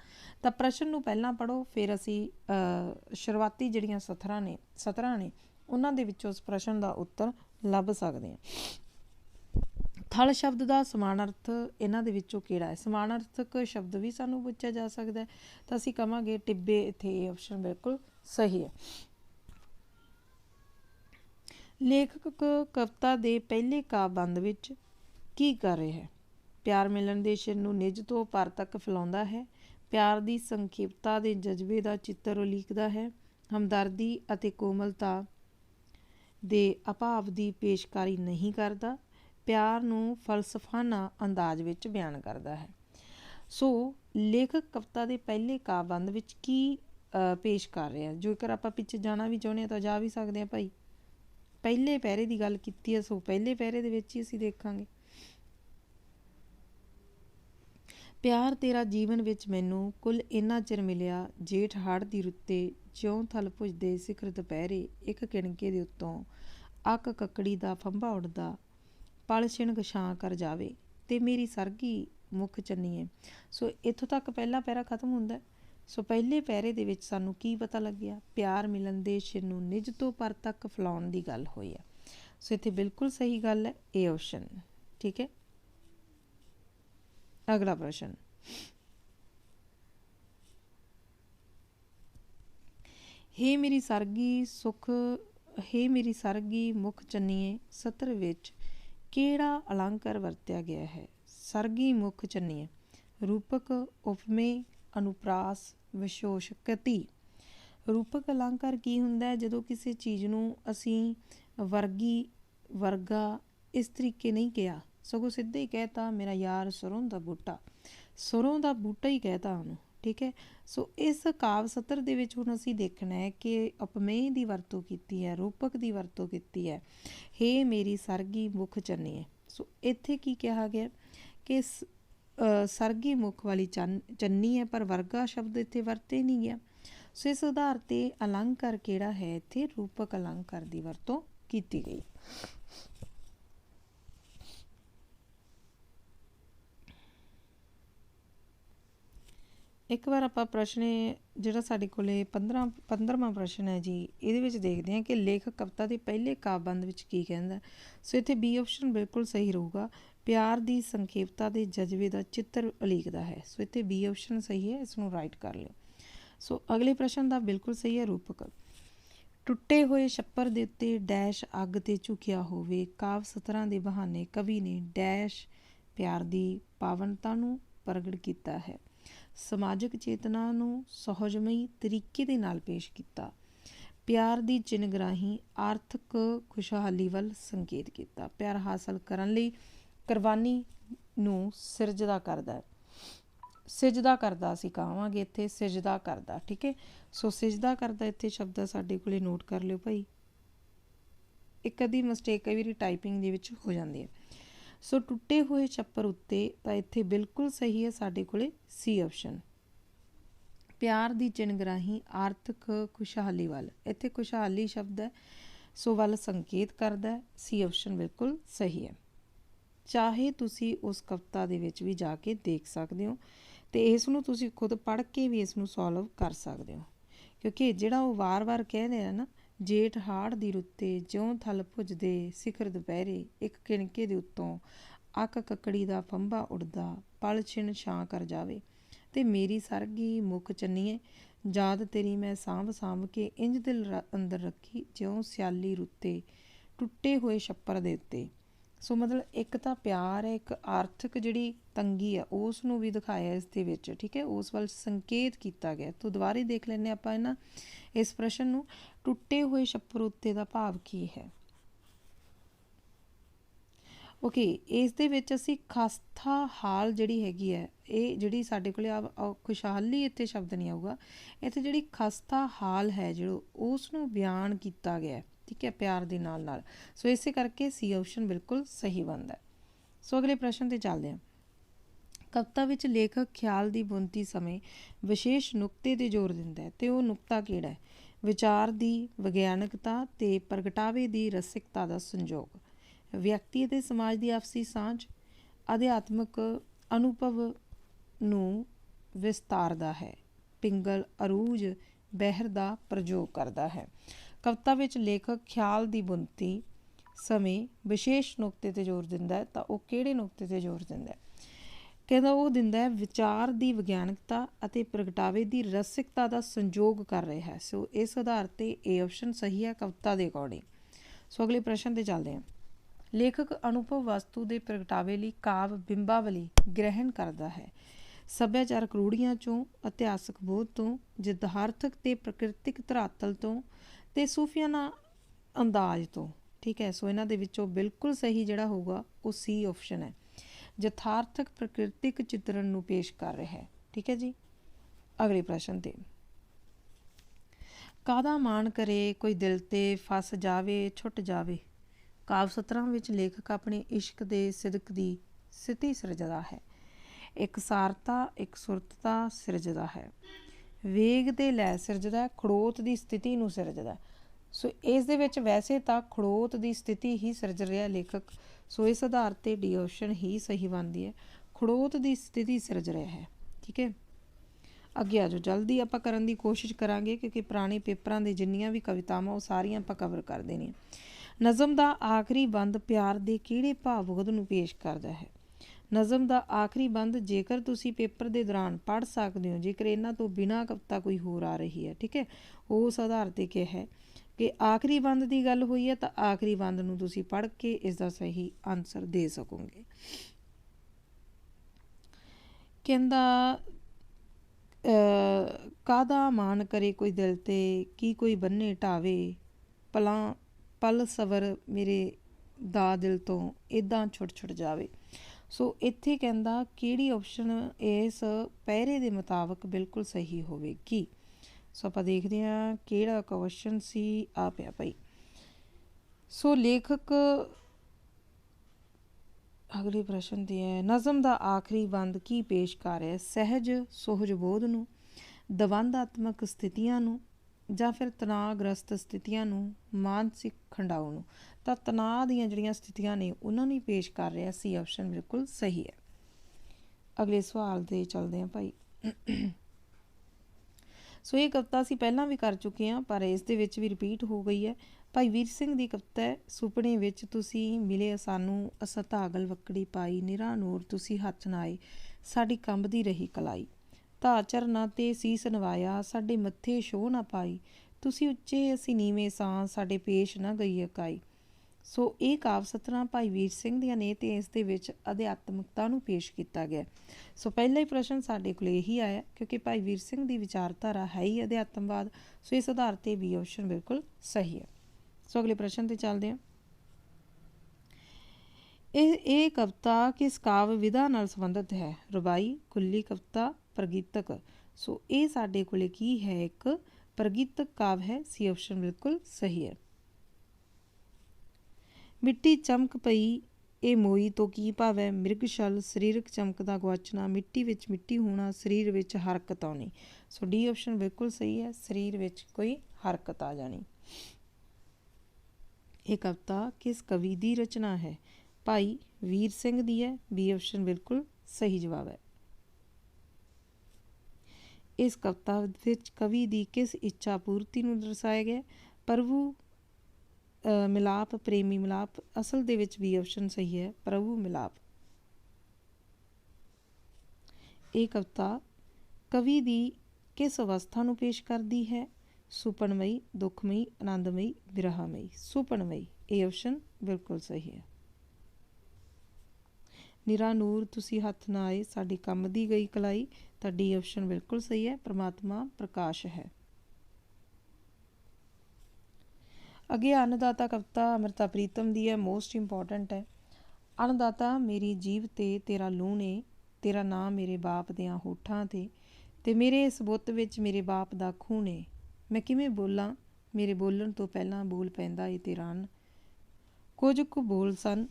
ਤਾਂ ਪ੍ਰਸ਼ਨ ਨੂੰ ਪਹਿਲਾਂ ਪੜੋ ਫਿਰ ਅਸੀਂ ਸ਼ੁਰੂਆਤੀ ਜਿਹੜੀਆਂ ਸਤਰਾਂ ਨੇ ਸਤਰਾਂ ਨੇ, ਉਹਨਾਂ ਦੇ ਵਿੱਚੋਂ ਉਸ ਪ੍ਰਸ਼ਨ ਦਾ ਉੱਤਰ ਲੱਭ ਸਕਦੇ ਹਾਂ। ਥਲ ਸ਼ਬਦ ਦਾ ਸਮਾਨ ਅਰਥ ਇਹਨਾਂ ਦੇ ਵਿੱਚੋਂ ਕਿਹੜਾ ਹੈ? ਸਮਾਨ ਅਰਥਕ ਸ਼ਬਦ ਵੀ ਸਾਨੂੰ ਪੁੱਛਿਆ ਜਾ ਸਕਦਾ ਹੈ। ਤਾਂ ਅਸੀਂ ਕਵਾਂਗੇ ਟਿੱਬੇ, ਇੱਥੇ ਇਹ ਆਪਸ਼ਨ ਬਿਲਕੁਲ ਸਹੀ ਹੈ। ਲੇਖਕ ਕਵਿਤਾ ਦੇ ਪਹਿਲੇ ਕਾਵਿ ਵਿੱਚ ਕੀ ਕਰ ਰਿਹਾ ਹੈ? ਪਿਆਰ ਮਿਲਣ ਦੇ ਸ਼ਿਰ ਨੂੰ ਨਿੱਜ ਤੋਂ ਪਰ ਤੱਕ ਫੈਲਾਉਂਦਾ ਹੈ। ਪਿਆਰ ਦੀ ਸੰਖੇਪਤਾ ਦੇ ਜਜ਼ਬੇ ਦਾ ਚਿੱਤਰ ਉਲੀਕਦਾ ਹੈ। ਹਮਦਰਦੀ ਅਤੇ ਕੋਮਲਤਾ ਦੇ ਅਭਾਵ ਦੀ ਪੇਸ਼ਕਾਰੀ ਨਹੀਂ ਕਰਦਾ। ਪਿਆਰ ਨੂੰ ਫਲਸਫਾਨਾ ਅੰਦਾਜ਼ ਵਿੱਚ ਬਿਆਨ ਕਰਦਾ ਹੈ। ਸੋ, ਲੇਖਕ ਕਵਿਤਾ ਦੇ ਪਹਿਲੇ ਕਾਵਿ ਵਿੱਚ ਕੀ ਪੇਸ਼ ਕਰ ਰਿਹਾ ਜੇਕਰ ਆਪਾਂ ਪਿੱਛੇ ਜਾਣਾ ਵੀ ਚਾਹੁੰਦੇ ਆ ਤਾਂ ਜਾ ਵੀ ਸਕਦੇ ਆ ਭਾਈ। ਪਹਿਲੇ ਪਹਿਰੇ ਦੀ ਗੱਲ ਕੀਤੀ ਹੈ, ਸੋ ਪਹਿਲੇ ਪਹਿਰੇ ਦੇ ਵਿੱਚ ਹੀ ਅਸੀਂ ਦੇਖਾਂਗੇ। ਪਿਆਰ ਤੇਰਾ ਜੀਵਨ ਵਿੱਚ ਮੈਨੂੰ ਕੁੱਲ ਇੰਨਾ ਚਿਰ ਮਿਲਿਆ, ਜੇਠ ਹਾੜ ਦੀ ਰੁੱਤੇ ਜਿਉਂ ਥਲ ਪੁੱਜਦੇ ਸਿਖਰ ਦੁਪਹਿਰੇ, ਇੱਕ ਕਿਣਕੇ ਦੇ ਉੱਤੋਂ ਅੱਕ ਕੱਕੜੀ ਦਾ ਫੰਭਾ ਉੱਡਦਾ ਪਲ ਛਿਣ ਗਛਾਂ ਕਰ ਜਾਵੇ ਤੇ ਮੇਰੀ ਸਰਗੀ ਮੁਖ ਚੰਨੀਏ ਸੋ ਇੱਥੋਂ ਤੱਕ ਪਹਿਲਾ ਪੈਰਾ ਖਤਮ ਹੁੰਦਾ। ਸੋ ਪਹਿਲੇ ਪੈਰੇ ਦੇ ਵਿੱਚ ਸਾਨੂੰ ਕੀ ਪਤਾ ਲੱਗਿਆ? ਪਿਆਰ ਮਿਲਣ ਦੇ ਸ਼ਿਰ ਨੂੰ ਨਿਜ ਤੋਂ ਪਰ ਤੱਕ ਫਲਾਉਣ ਦੀ ਗੱਲ ਹੋਈ ਆ। ਸੋ ਇੱਥੇ ਬਿਲਕੁਲ ਸਹੀ ਗੱਲ ਹੈ, ਇਹ ਓਸ਼ਨ। ਠੀਕ ਹੈ? ਅਗਲਾ ਪ੍ਰਸ਼ਨ। ਹੇ ਮੇਰੀ ਸਰਗੀ ਸੁਖ, ਹੇ ਮੇਰੀ ਸਰਗੀ ਮੁਖ ਚੰਨੀਏ ਸਤਰ ਵਿੱਚ ਕਿਹੜਾ ਅਲੰਕਾਰ ਵਰਤਿਆ ਗਿਆ ਹੈ? ਸਰਗੀ ਮੁਖ ਚੰਨੀਏ ਰੂਪਕ ਉਪਮੇ, ਅਨੁਪਰਾਸ ਵਿਸ਼ੋਸ਼ਕਤੀ ਰੂਪਕ ਅਲੰਕਾਰ ਕੀ ਹੁੰਦਾ ਹੈ? ਜਦੋਂ ਕਿਸੇ ਚੀਜ਼ ਨੂੰ ਅਸੀਂ ਵਰਗੀ, ਵਰਗਾ ਇਸ ਤਰੀਕੇ ਨਹੀਂ ਕਿਹਾ। ਸਗੋਂ ਸਿੱਧੇ ਹੀ ਕਹਿਤਾ ਮੇਰਾ ਯਾਰ ਸਰੋਂ ਦਾ ਬੂਟਾ। ਸਰੋਂ ਦਾ ਬੂਟਾ ਹੀ ਕਹਿਤਾ ਉਹਨੂੰ। ਠੀਕ ਹੈ? ਸੋ ਇਸ ਕਾਵ ਸਤਰ ਦੇ ਵਿੱਚ ਹੁਣ ਅਸੀਂ ਦੇਖਣਾ ਹੈ ਕਿ ਉਪਮੇਯ ਦੀ ਵਰਤੋਂ ਕੀਤੀ ਹੈ, ਰੂਪਕ ਦੀ ਵਰਤੋਂ ਕੀਤੀ ਹੈ। ਹੇ ਮੇਰੀ ਸਰਗੀ ਮੁਖ ਚੰਨੀ ਸੋ ਇੱਥੇ ਕੀ ਕਿਹਾ ਗਿਆ? ਕਿ ਸਰਗੀ ਮੁਖ ਵਾਲੀ ਚੰਨੀ ਹੈ ਪਰ ਵਰਗਾ ਸ਼ਬਦ ਇੱਥੇ ਵਰਤੇ ਨਹੀਂ ਗਿਆ। ਸੋ ਇਸ ਆਧਾਰ ਤੇ ਅਲੰਕਾਰ ਕਿਹੜਾ ਹੈ? ਇੱਥੇ ਰੂਪਕ ਅਲੰਕਾਰ ਦੀ ਵਰਤੋਂ ਕੀਤੀ ਗਈ। ਇੱਕ ਵਾਰ ਆਪਾਂ ਪ੍ਰਸ਼ਨ ਜਿਹੜਾ ਸਾਡੇ ਕੋਲੇ 15 15ਵਾਂ ਪ੍ਰਸ਼ਨ ਹੈ ਜੀ, ਇਹਦੇ ਵਿੱਚ ਦੇਖਦੇ ਹਾਂ ਕਿ ਲੇਖਕ ਕਵਿਤਾ ਦੇ ਪਹਿਲੇ ਕਾਵਿ ਵਿੱਚ ਕੀ ਕਹਿੰਦਾ ਸੋ ਇੱਥੇ ਬੀ ਆਪਸ਼ਨ ਬਿਲਕੁਲ ਸਹੀ ਰਹੂਗਾ। ਪਿਆਰ ਦੀ ਸੰਖੇਪਤਾ ਦੇ ਜਜ਼ਬੇ ਦਾ ਚਿੱਤਰ ਉਲੀਕਦਾ ਹੈ। ਸੋ ਇੱਥੇ ਬੀ ਆਪਸ਼ਨ ਸਹੀ ਹੈ ਇਸ ਨੂੰ ਰਾਈਟ ਕਰ ਲਿਓ। ਸੋ ਅਗਲੇ ਪ੍ਰਸ਼ਨ ਦਾ ਬਿਲਕੁਲ ਸਹੀ ਹੈ ਰੂਪਕ। ਟੁੱਟੇ ਹੋਏ ਛੱਪਰ ਦੇ ਉੱਤੇ ਡੈਸ਼ ਅੱਗ ਤੇ ਝੁਕਿਆ ਹੋਵੇ, ਕਾਵ ਸਤਰਾਂ ਦੇ ਬਹਾਨੇ ਕਵੀ ਨੇ ਡੈਸ਼ ਪਿਆਰ ਦੀ ਪਾਵਨਤਾ ਨੂੰ ਪ੍ਰਗਟ ਕੀਤਾ ਹੈ। ਸਮਾਜਿਕ ਚੇਤਨਾ ਨੂੰ ਸਹਜਮਈ ਤਰੀਕੇ ਦੇ ਨਾਲ ਪੇਸ਼ ਕੀਤਾ। ਪਿਆਰ ਦੀ ਚਿੰਗਰਾਹੀ ਆਰਥਿਕ ਖੁਸ਼ਹਾਲੀ ਵੱਲ ਸੰਕੇਤ ਕੀਤਾ। ਪਿਆਰ ਹਾਸਲ ਕਰਨ ਲਈ ਕੁਰਬਾਨੀ ਨੂੰ ਸਿਰਜਦਾ ਕਰਦਾ ਹੈ। ਸਿਜਦਾ ਕਰਦਾ ਅਸੀਂ ਕਹਾਂਗੇ ਇੱਥੇ ਸਿਜਦਾ ਕਰਦਾ, ਠੀਕ ਹੈ? ਸੋ ਸਿਜਦਾ ਕਰਦਾ ਇੱਥੇ ਸ਼ਬਦ ਸਾਡੇ ਕੋਲੇ ਨੋਟ ਕਰ ਲਿਓ ਭਾਈ। ਇੱਕ ਅਦੀ ਮਿਸਟੇਕ ਕਈ ਵਾਰੀ ਟਾਈਪਿੰਗ ਦੇ ਵਿੱਚ ਹੋ ਜਾਂਦੀ ਹੈ। ਸੋ ਟੁੱਟੇ ਹੋਏ ਚੱਪਰ ਉੱਤੇ ਤਾਂ ਇੱਥੇ ਬਿਲਕੁਲ ਸਹੀ ਹੈ ਸਾਡੇ ਕੋਲੇ ਸੀ ਆਪਸ਼ਨ। ਪਿਆਰ ਦੀ ਚਿੰਗਰਾਹੀ ਆਰਥਿਕ ਖੁਸ਼ਹਾਲੀ ਵੱਲ। ਇੱਥੇ ਖੁਸ਼ਹਾਲੀ ਸ਼ਬਦ ਹੈ, ਸੋ ਵੱਲ ਸੰਕੇਤ ਕਰਦਾ ਸੀ ਆਪਸ਼ਨ ਬਿਲਕੁਲ ਸਹੀ ਹੈ। ਚਾਹੇ ਤੁਸੀਂ ਉਸ ਕਵਿਤਾ ਦੇ ਵਿੱਚ ਵੀ ਜਾ ਕੇ ਦੇਖ ਸਕਦੇ ਹੋ ਤੇ ਇਸ ਨੂੰ ਤੁਸੀਂ ਖੁਦ ਪੜ੍ਹ ਕੇ ਵੀ ਇਸ ਨੂੰ ਸੋਲਵ ਕਰ ਸਕਦੇ ਹੋ। ਕਿਉਂਕਿ ਜਿਹੜਾ ਉਹ ਵਾਰ-ਵਾਰ ਕਹਿੰਦੇ ਆ ਨਾ ਜੇਠ ਹਾੜ ਦੀ ਰੁੱਤੇ ਜਿਉਂ ਥਲ ਭੁੱਜਦੇ ਸਿਖਰ ਦੁਪਹਿਰੇ ਇੱਕ ਕਿਣਕੇ ਦੇ ਉੱਤੋਂ ਅੱਕ ਕੱਕੜੀ ਦਾ ਫੰਬਾ ਉੜਦਾ ਪਲ ਛਿਣ ਛਾਂ ਕਰ ਜਾਵੇ। ਤੇ ਮੇਰੀ ਸਰਗੀ ਮੁਖ ਚੰਨੀਏ ਯਾਦ ਤੇਰੀ ਮੈਂ ਸਾਂਭ ਸਾਂਭ ਕੇ ਇੰਜ ਦਿਲ ਅੰਦਰ ਰੱਖੀ ਜਿਉਂ ਸਿਆਲੀ ਰੁੱਤੇ ਟੁੱਟੇ ਹੋਏ ਛੱਪਰ ਦੇ ਉੱਤੇ। ਸੋ ਮਤਲਬ ਇੱਕ ਤਾਂ ਪਿਆਰ ਹੈ, ਇੱਕ ਆਰਥਿਕ ਜਿਹੜੀ ਤੰਗੀ ਹੈ ਉਸ ਨੂੰ ਵੀ ਦਿਖਾਇਆ ਇਸ ਦੇ ਵਿੱਚ, ਠੀਕ ਹੈ? ਉਸ ਵੱਲ ਸੰਕੇਤ ਕੀਤਾ ਗਿਆ। ਤੋਂ ਦੁਬਾਰੇ ਦੇਖ ਲੈਣੇ ਆਪਾਂ ਇਹਨਾਂ, ਇਸ ਪ੍ਰਸ਼ਨ ਨੂੰ। ਟੁੱਟੇ ਹੋਏ ਛੱਪਰ ਉੱਤੇ ਦਾ ਭਾਵ ਕੀ ਹੈ? ਓਕੇ ਇਸ ਦੇ ਵਿੱਚ ਅਸੀਂ ਖਸਤਾ ਹਾਲ ਜਿਹੜੀ ਹੈਗੀ ਹੈ, ਇਹ ਜਿਹੜੀ ਸਾਡੇ ਕੋਲੇ ਆ ਖੁਸ਼ਹਾਲੀ ਇੱਥੇ ਸ਼ਬਦ ਨਹੀਂ ਆਊਗਾ। ਇੱਥੇ ਜਿਹੜੀ ਖਸਤਾ ਹਾਲ ਹੈ, ਜਿਹੜਾ ਉਸ ਨੂੰ ਬਿਆਨ ਕੀਤਾ ਗਿਆ ਹੈ ਠੀਕ ਹੈ, ਪਿਆਰ ਦੇ ਨਾਲ ਨਾਲ। ਸੋ ਇਸੇ ਕਰਕੇ ਸੀ ਆਪਸ਼ਨ ਬਿਲਕੁਲ ਸਹੀ ਬਣਦਾ ਸੋ ਅਗਲੇ ਪ੍ਰਸ਼ਨ ਤੇ ਚੱਲਦੇ ਹਾਂ। ਕਵਿਤਾ ਵਿੱਚ ਲੇਖਕ ਖਿਆਲ ਦੀ ਬੁਣਤੀ ਸਮੇਂ ਵਿਸ਼ੇਸ਼ ਨੁਕਤੇ ਤੇ ਜ਼ੋਰ ਦਿੰਦਾ ਹੈ ਤੇ ਉਹ ਨੁਕਤਾ ਕਿਹੜਾ ਹੈ? ਵਿਚਾਰ ਦੀ ਵਿਗਿਆਨਕਤਾ ਤੇ ਪ੍ਰਗਟਾਵੇ ਦੀ ਰਸਿਕਤਾ ਦਾ ਸੰਯੋਗ ਵਿਅਕਤੀ ਅਤੇ ਸਮਾਜ ਦੀ ਆਪਸੀ ਸਾਂਝ, ਅਧਿਆਤਮਿਕ ਅਨੁਭਵ ਨੂੰ ਵਿਸਤਾਰਦਾ ਹੈ। ਪਿੰਗਲ ਅਰੂਜ ਬਹਿਰ ਦਾ ਪ੍ਰਯੋਗ ਕਰਦਾ ਹੈ। ਕਵਿਤਾ ਵਿੱਚ ਲੇਖਕ ਖਿਆਲ ਦੀ ਬੁਣਤੀ ਸਮੇਂ ਵਿਸ਼ੇਸ਼ ਨੁਕਤੇ ਤੇ ਜ਼ੋਰ ਦਿੰਦਾ ਹੈ, ਤਾਂ ਉਹ ਕਿਹੜੇ ਨੁਕਤੇ ਤੇ ਜ਼ੋਰ ਦਿੰਦਾ ਹੈ? ਕਹਿੰਦਾ ਉਹ ਦਿੰਦਾ ਹੈ, ਵਿਚਾਰ ਦੀ ਵਿਗਿਆਨਕਤਾ ਅਤੇ ਪ੍ਰਗਟਾਵੇ ਦੀ ਰਸਿਕਤਾ ਦਾ ਸੰਯੋਗ ਕਰ ਰਿਹਾ ਹੈ। ਸੋ ਇਸ ਆਧਾਰ ਤੇ ਇਹ ਆਪਸ਼ਨ ਸਹੀ ਹੈ ਕਵਿਤਾ ਦੇ ਅਕੋਰਡਿੰਗ ਸੋ ਅਗਲੇ ਪ੍ਰਸ਼ਨ ਤੇ ਚੱਲਦੇ ਹਾਂ। ਲੇਖਕ ਅਨੁਭਵ ਵਸਤੂ ਦੇ ਪ੍ਰਗਟਾਵੇ ਲਈ ਕਾਵ ਬਿੰਬਾਵਲੀ ਗ੍ਰਹਿਣ ਕਰਦਾ ਹੈ। ਸੱਭਿਆਚਾਰਕ ਰੂੜੀਆਂ ਚੋਂ, ਇਤਿਹਾਸਕ ਬੋਧ ਤੋਂ ਜਿਦਾਰਥਕ ਤੇ ਪ੍ਰਕਿਰਤਿਕ ਧਰਾਤਲ ਤੋਂ ਤੇ ਸੂਫੀਆਨਾ ਅੰਦਾਜ਼ ਤੋਂ, ਠੀਕ ਹੈ? ਸੋ ਇਹਨਾਂ ਦੇ ਵਿੱਚੋਂ ਬਿਲਕੁਲ ਸਹੀ ਜਿਹੜਾ ਹੋਊਗਾ, ਉਹ ਸੀ ਆਪਸ਼ਨ ਹੈ। ਯਥਾਰਥਕ ਪ੍ਰਕਿਰਤਿਕ ਚਿੱਤਰਣ ਨੂੰ ਪੇਸ਼ ਕਰ ਰਿਹਾ ਹੈ, ਠੀਕ ਹੈ ਜੀ? ਅਗਲੇ ਪ੍ਰਸ਼ਨ ਤੇ। ਕਾਦਾ ਮਾਣ ਕਰੇ ਕੋਈ ਦਿਲ ਤੇ ਫਸ ਜਾਵੇ, ਛੁੱਟ ਜਾਵੇ? ਕਾਵ ਸਤਰਾਂ ਵਿੱਚ ਲੇਖਕ ਆਪਣੇ ਇਸ਼ਕ ਦੇ ਸਿਦਕ ਦੀ ਸਥਿਤੀ ਸਿਰਜਦਾ ਹੈ। ਇੱਕ ਸਾਰਤਾ ਇੱਕ ਸੁਰਤਤਾ ਸਿਰਜਦਾ ਹੈ। ਵੇਗ ਤੇ ਲੈ ਸਿਰਜਦਾ, ਖੜੋਤ ਦੀ ਸਥਿਤੀ ਨੂੰ ਸਿਰਜਦਾ। ਸੋ ਇਸ ਦੇ ਵਿੱਚ ਵੈਸੇ ਤਾਂ ਖੜੋਤ ਦੀ ਸਥਿਤੀ ਹੀ ਸਿਰਜ ਰਿਹਾ ਲੇਖਕ। ਸੋ ਇਸ ਆਧਾਰ ਤੇ ਡੀ ਆਪਸ਼ਨ ਹੀ ਸਹੀ ਬਣਦੀ ਹੈ। ਖੜੋਤ ਦੀ ਸਥਿਤੀ ਸਿਰਜ ਰਿਹਾ ਹੈ। ਠੀਕ ਹੈ? ਅੱਗੇ ਆ ਜਾਓ। ਜਲਦੀ ਆਪਾਂ ਕਰਨ ਦੀ ਕੋਸ਼ਿਸ਼ ਕਰਾਂਗੇ ਕਿਉਂਕਿ ਪੁਰਾਣੇ ਪੇਪਰਾਂ ਦੇ ਜਿੰਨੀਆਂ ਵੀ ਕਵਿਤਾਵਾਂ, ਉਹ ਸਾਰੀਆਂ ਆਪਾਂ ਕਵਰ ਕਰਦੇ ਨੇ ਨਜ਼ਮ ਦਾ ਆਖਰੀ ਬੰਦ ਪਿਆਰ ਦੇ ਕਿਹੜੇ ਭਾਵੁਕਤ ਨੂੰ ਪੇਸ਼ ਕਰਦਾ ਹੈ? ਨਜ਼ਮ ਦਾ ਆਖਰੀ ਬੰਦ ਜੇਕਰ ਤੁਸੀਂ ਪੇਪਰ ਦੇ ਦੌਰਾਨ ਪੜ੍ਹ ਸਕਦੇ ਹੋ ਜੇਕਰ ਇਹਨਾਂ ਤੋਂ ਬਿਨਾਂ ਕਵਿਤਾ ਕੋਈ ਹੋਰ ਆ ਰਹੀ ਹੈ ਠੀਕ ਹੈ? ਉਸ ਆਧਾਰ ਤੇ ਕਿਹਾ ਹੈ ਕਿ ਆਖਰੀ ਬੰਦ ਦੀ ਗੱਲ ਹੋਈ ਹੈ ਤਾਂ ਆਖਰੀ ਬੰਦ ਨੂੰ ਤੁਸੀਂ ਪੜ੍ਹ ਕੇ ਇਸ ਦਾ ਸਹੀ ਆਨਸਰ ਦੇ ਸਕੋਗੇ। ਕਹਿੰਦਾ ਅ, ਕਾਹਦਾ ਮਾਨ ਕਰੇ ਕੋਈ ਦਿਲ ਤੇ ਕੀ ਕੋਈ ਬੰਨੇ ਢਾਵੇ? ਪਲਾਂ ਪਲ ਸਵਰ ਮੇਰੇ ਦਾ ਦਿਲ ਤੋਂ ਇਦਾਂ ਛੁੱਟ ਛੁੱਟ ਜਾਵੇ। ਸੋ ਇੱਥੇ ਕਹਿੰਦਾ ਕਿਹੜੀ ਆਪਸ਼ਨ ਇਸ ਪਹਿਰੇ ਦੇ ਮੁਤਾਬਕ ਬਿਲਕੁਲ ਸਹੀ ਹੋਵੇਗੀ। ਸੋ ਆਪਾਂ ਦੇਖਦੇ ਹਾਂ ਕਿਹੜਾ ਕੁਐਸਚਨ ਸੀ ਆ ਪਿਆ ਭਾਈ। ਸੋ ਲੇਖਕ ਅਗਲੇ ਪ੍ਰਸ਼ਨ ਤੇ ਹੈ, ਨਜ਼ਮ ਦਾ ਆਖਰੀ ਬੰਦ ਕੀ ਪੇਸ਼ ਕਰ ਰਿਹਾ ਸਹਿਜ, ਸੋਹਜ ਬੋਧ ਨੂੰ, ਦਵੰਦਾਤਮਕ ਸਥਿਤੀਆਂ ਨੂੰ ਜਾਂ ਫਿਰ ਤਣਾਅਗ੍ਰਸਤ ਸਥਿਤੀਆਂ ਨੂੰ, ਮਾਨਸਿਕ ਖੰਡਾਓ ਨੂੰ? ਤਾਂ ਤਣਾਅ ਦੀਆਂ ਜਿਹੜੀਆਂ ਸਥਿਤੀਆਂ ਨੇ, ਉਹਨਾਂ ਨੂੰ ਪੇਸ਼ ਕਰ ਰਿਹਾ ਸੀ। ਆਪਸ਼ਨ ਬਿਲਕੁਲ ਸਹੀ ਹੈ। ਅਗਲੇ ਸਵਾਲ ਤੇ ਚੱਲਦੇ ਹਾਂ ਭਾਈ। ਸੋ ਇਹ ਕਵਿਤਾ ਅਸੀਂ ਪਹਿਲਾਂ ਵੀ ਕਰ ਚੁੱਕੇ ਹਾਂ, ਪਰ ਇਸ ਦੇ ਵਿੱਚ ਵੀ ਰਿਪੀਟ ਹੋ ਗਈ ਹੈ। ਭਾਈ ਵੀਰ ਸਿੰਘ ਦੀ ਕਵਿਤਾ ਹੈ, ਸੁਪਨੇ ਵਿੱਚ ਤੁਸੀਂ ਮਿਲੇ ਸਾਨੂੰ ਅਸਤਾਗਲ ਧਾਗਲ ਵਕੜੀ ਪਾਈ, ਨਿਰਾ ਨੂਰ ਤੁਸੀਂ ਹੱਥ ਨਾਏ ਸਾਡੀ ਕੰਬਦੀ ਰਹੀ ਕਲਾਈ। ਧਾ ਚਰਨਾ ਤੇ ਸੀਸ ਨਵਾਇਆ, ਸਾਡੇ ਮੱਥੇ ਸ਼ੋਹ ਨਾ ਪਾਈ, ਤੁਸੀਂ ਉੱਚੇ ਅਸੀਂ ਨੀਵੇਂ ਸਾਂ, ਸਾਡੇ ਪੇਸ਼ ਨਾ ਗਈ ਇਕਾਈ ਸੋ ਇਹ ਕਾਵ ਸਤਰਾਂ ਭਾਈ ਵੀਰ ਸਿੰਘ ਦੀਆਂ ਨੇ ਤੇ ਇਸ ਦੇ ਵਿੱਚ ਅਧਿਆਤਮਿਕਤਾ ਨੂੰ ਪੇਸ਼ ਕੀਤਾ ਗਿਆ ਸੋ ਪਹਿਲਾ ਹੀ ਪ੍ਰਸ਼ਨ ਸਾਡੇ ਕੋਲ ਇਹੀ ਆਇਆ ਕਿਉਂਕਿ ਭਾਈ ਵੀਰ ਸਿੰਘ ਦੀ ਵਿਚਾਰਧਾਰਾ ਹੈ ਹੀ ਅਧਿਆਤਮਵਾਦ, ਸੋ ਇਸ ਆਧਾਰ ਤੇ ਵੀ ਆਪਸ਼ਨ ਬਿਲਕੁਲ ਸਹੀ ਹੈ। ਸੋ ਅਗਲੇ ਪ੍ਰਸ਼ਨ ਤੇ ਚੱਲਦੇ ਹਾਂ। ਇਹ ਇਹ ਕਵਿਤਾ ਕਿਸ ਕਾਵ ਵਿਧਾ ਨਾਲ ਸੰਬੰਧਿਤ ਹੈ? ਰੁਬਾਈ ਕੁੱਲੀ ਕਵਿਤਾ, ਪ੍ਰਗੀਤਕ। ਸੋ ਇਹ ਸਾਡੇ ਕੋਲੇ ਕੀ ਹੈ? ਇੱਕ ਪ੍ਰਗੀਤਕ ਕਾਵ ਹੈ, ਸੀ ਆਪਸ਼ਨ ਬਿਲਕੁਲ ਸਹੀ ਹੈ। ਮਿੱਟੀ ਚਮਕ ਪਈ, ਇਹ ਮੋਈ ਤੋਂ ਕੀ ਭਾਵੈ? ਮਿਰਗਸ਼ਲ ਸਰੀਰਕ ਚਮਕ ਦਾ ਗਵਾਚਣਾ ਮਿੱਟੀ ਵਿੱਚ ਮਿੱਟੀ ਹੋਣਾ, ਸਰੀਰ ਵਿੱਚ ਹਰਕਤ ਆਉਣੀ। ਸੋ ਡੀ ਆਪਸ਼ਨ ਬਿਲਕੁਲ ਸਹੀ ਹੈ, ਸਰੀਰ ਵਿੱਚ ਕੋਈ ਹਰਕਤ ਆ ਜਾਣੀ। ਇਹ ਕਵਿਤਾ ਕਿਸ ਕਵੀ ਦੀ ਰਚਨਾ ਹੈ? ਭਾਈ ਵੀਰ ਸਿੰਘ ਦੀ ਹੈ। ਬੀ ਆਪਸ਼ਨ ਬਿਲਕੁਲ ਸਹੀ ਜਵਾਬ ਹੈ। ਇਸ ਕਵਿਤਾ ਵਿੱਚ ਕਵੀ ਦੀ ਕਿਸ ਇੱਛਾ ਪੂਰਤੀ ਨੂੰ ਦਰਸਾਇਆ ਗਿਆ ਪ੍ਰਭੂ ਮਿਲਾਪ, ਪ੍ਰੇਮੀ ਮਿਲਾਪ ਅਸਲ ਦੇ ਵਿੱਚ ਵੀ ਆਪਸ਼ਨ ਸਹੀ ਹੈ, ਪ੍ਰਭੂ ਮਿਲਾਪ। ਇਹ ਕਵਿਤਾ ਕਵੀ ਦੀ ਕਿਸ ਅਵਸਥਾ ਨੂੰ ਪੇਸ਼ ਕਰਦੀ ਹੈ? ਸੁਪਨਮਈ, ਦੁਖਮਈ, ਆਨੰਦਮਈ, ਵਿਰਹਮਈ। ਸੁਪਨਮਈ, ਇਹ ਆਪਸ਼ਨ ਬਿਲਕੁਲ ਸਹੀ ਹੈ। ਨਿਰਾ ਨੂਰ, ਤੁਸੀਂ ਹੱਥ ਨਾ ਆਏ, ਸਾਡੀ ਕੰਮ ਦੀ ਗਈ ਕਲਾਈ। ਤਾਂ ਡੀ ਆਪਸ਼ਨ ਬਿਲਕੁਲ ਸਹੀ ਹੈ, ਪ੍ਰਮਾਤਮਾ ਪ੍ਰਕਾਸ਼ ਹੈ। ਅੱਗੇ ਅੰਨਦਾਤਾ ਕਵਿਤਾ ਅਮਰਤਾ ਪ੍ਰੀਤਮ ਦੀ ਹੈ ਮੋਸਟ ਇੰਪੋਰਟੈਂਟ ਹੈ। ਅੰਨਦਾਤਾ ਮੇਰੀ ਜੀਵ ਤੇ ਤੇਰਾ ਲੂਣ ਏ, ਤੇਰਾ ਨਾਮ ਮੇਰੇ ਬਾਪ ਦਿਆਂ ਹੋਠਾਂ ਤੇ ਤੇ ਮੇਰੇ ਇਸ ਬੁੱਤ ਵਿੱਚ ਮੇਰੇ ਬਾਪ ਦਾ ਖੂਨ ਏ। ਮੈਂ ਕਿਵੇਂ ਬੋਲਾਂ? ਮੇਰੇ ਬੋਲਣ ਤੋਂ ਪਹਿਲਾਂ ਬੋਲ ਪੈਂਦਾ ਏ ਤੇਰਾ ਅੰਨ। ਕੁਝ ਕੁ ਬੋਲ ਸਨ,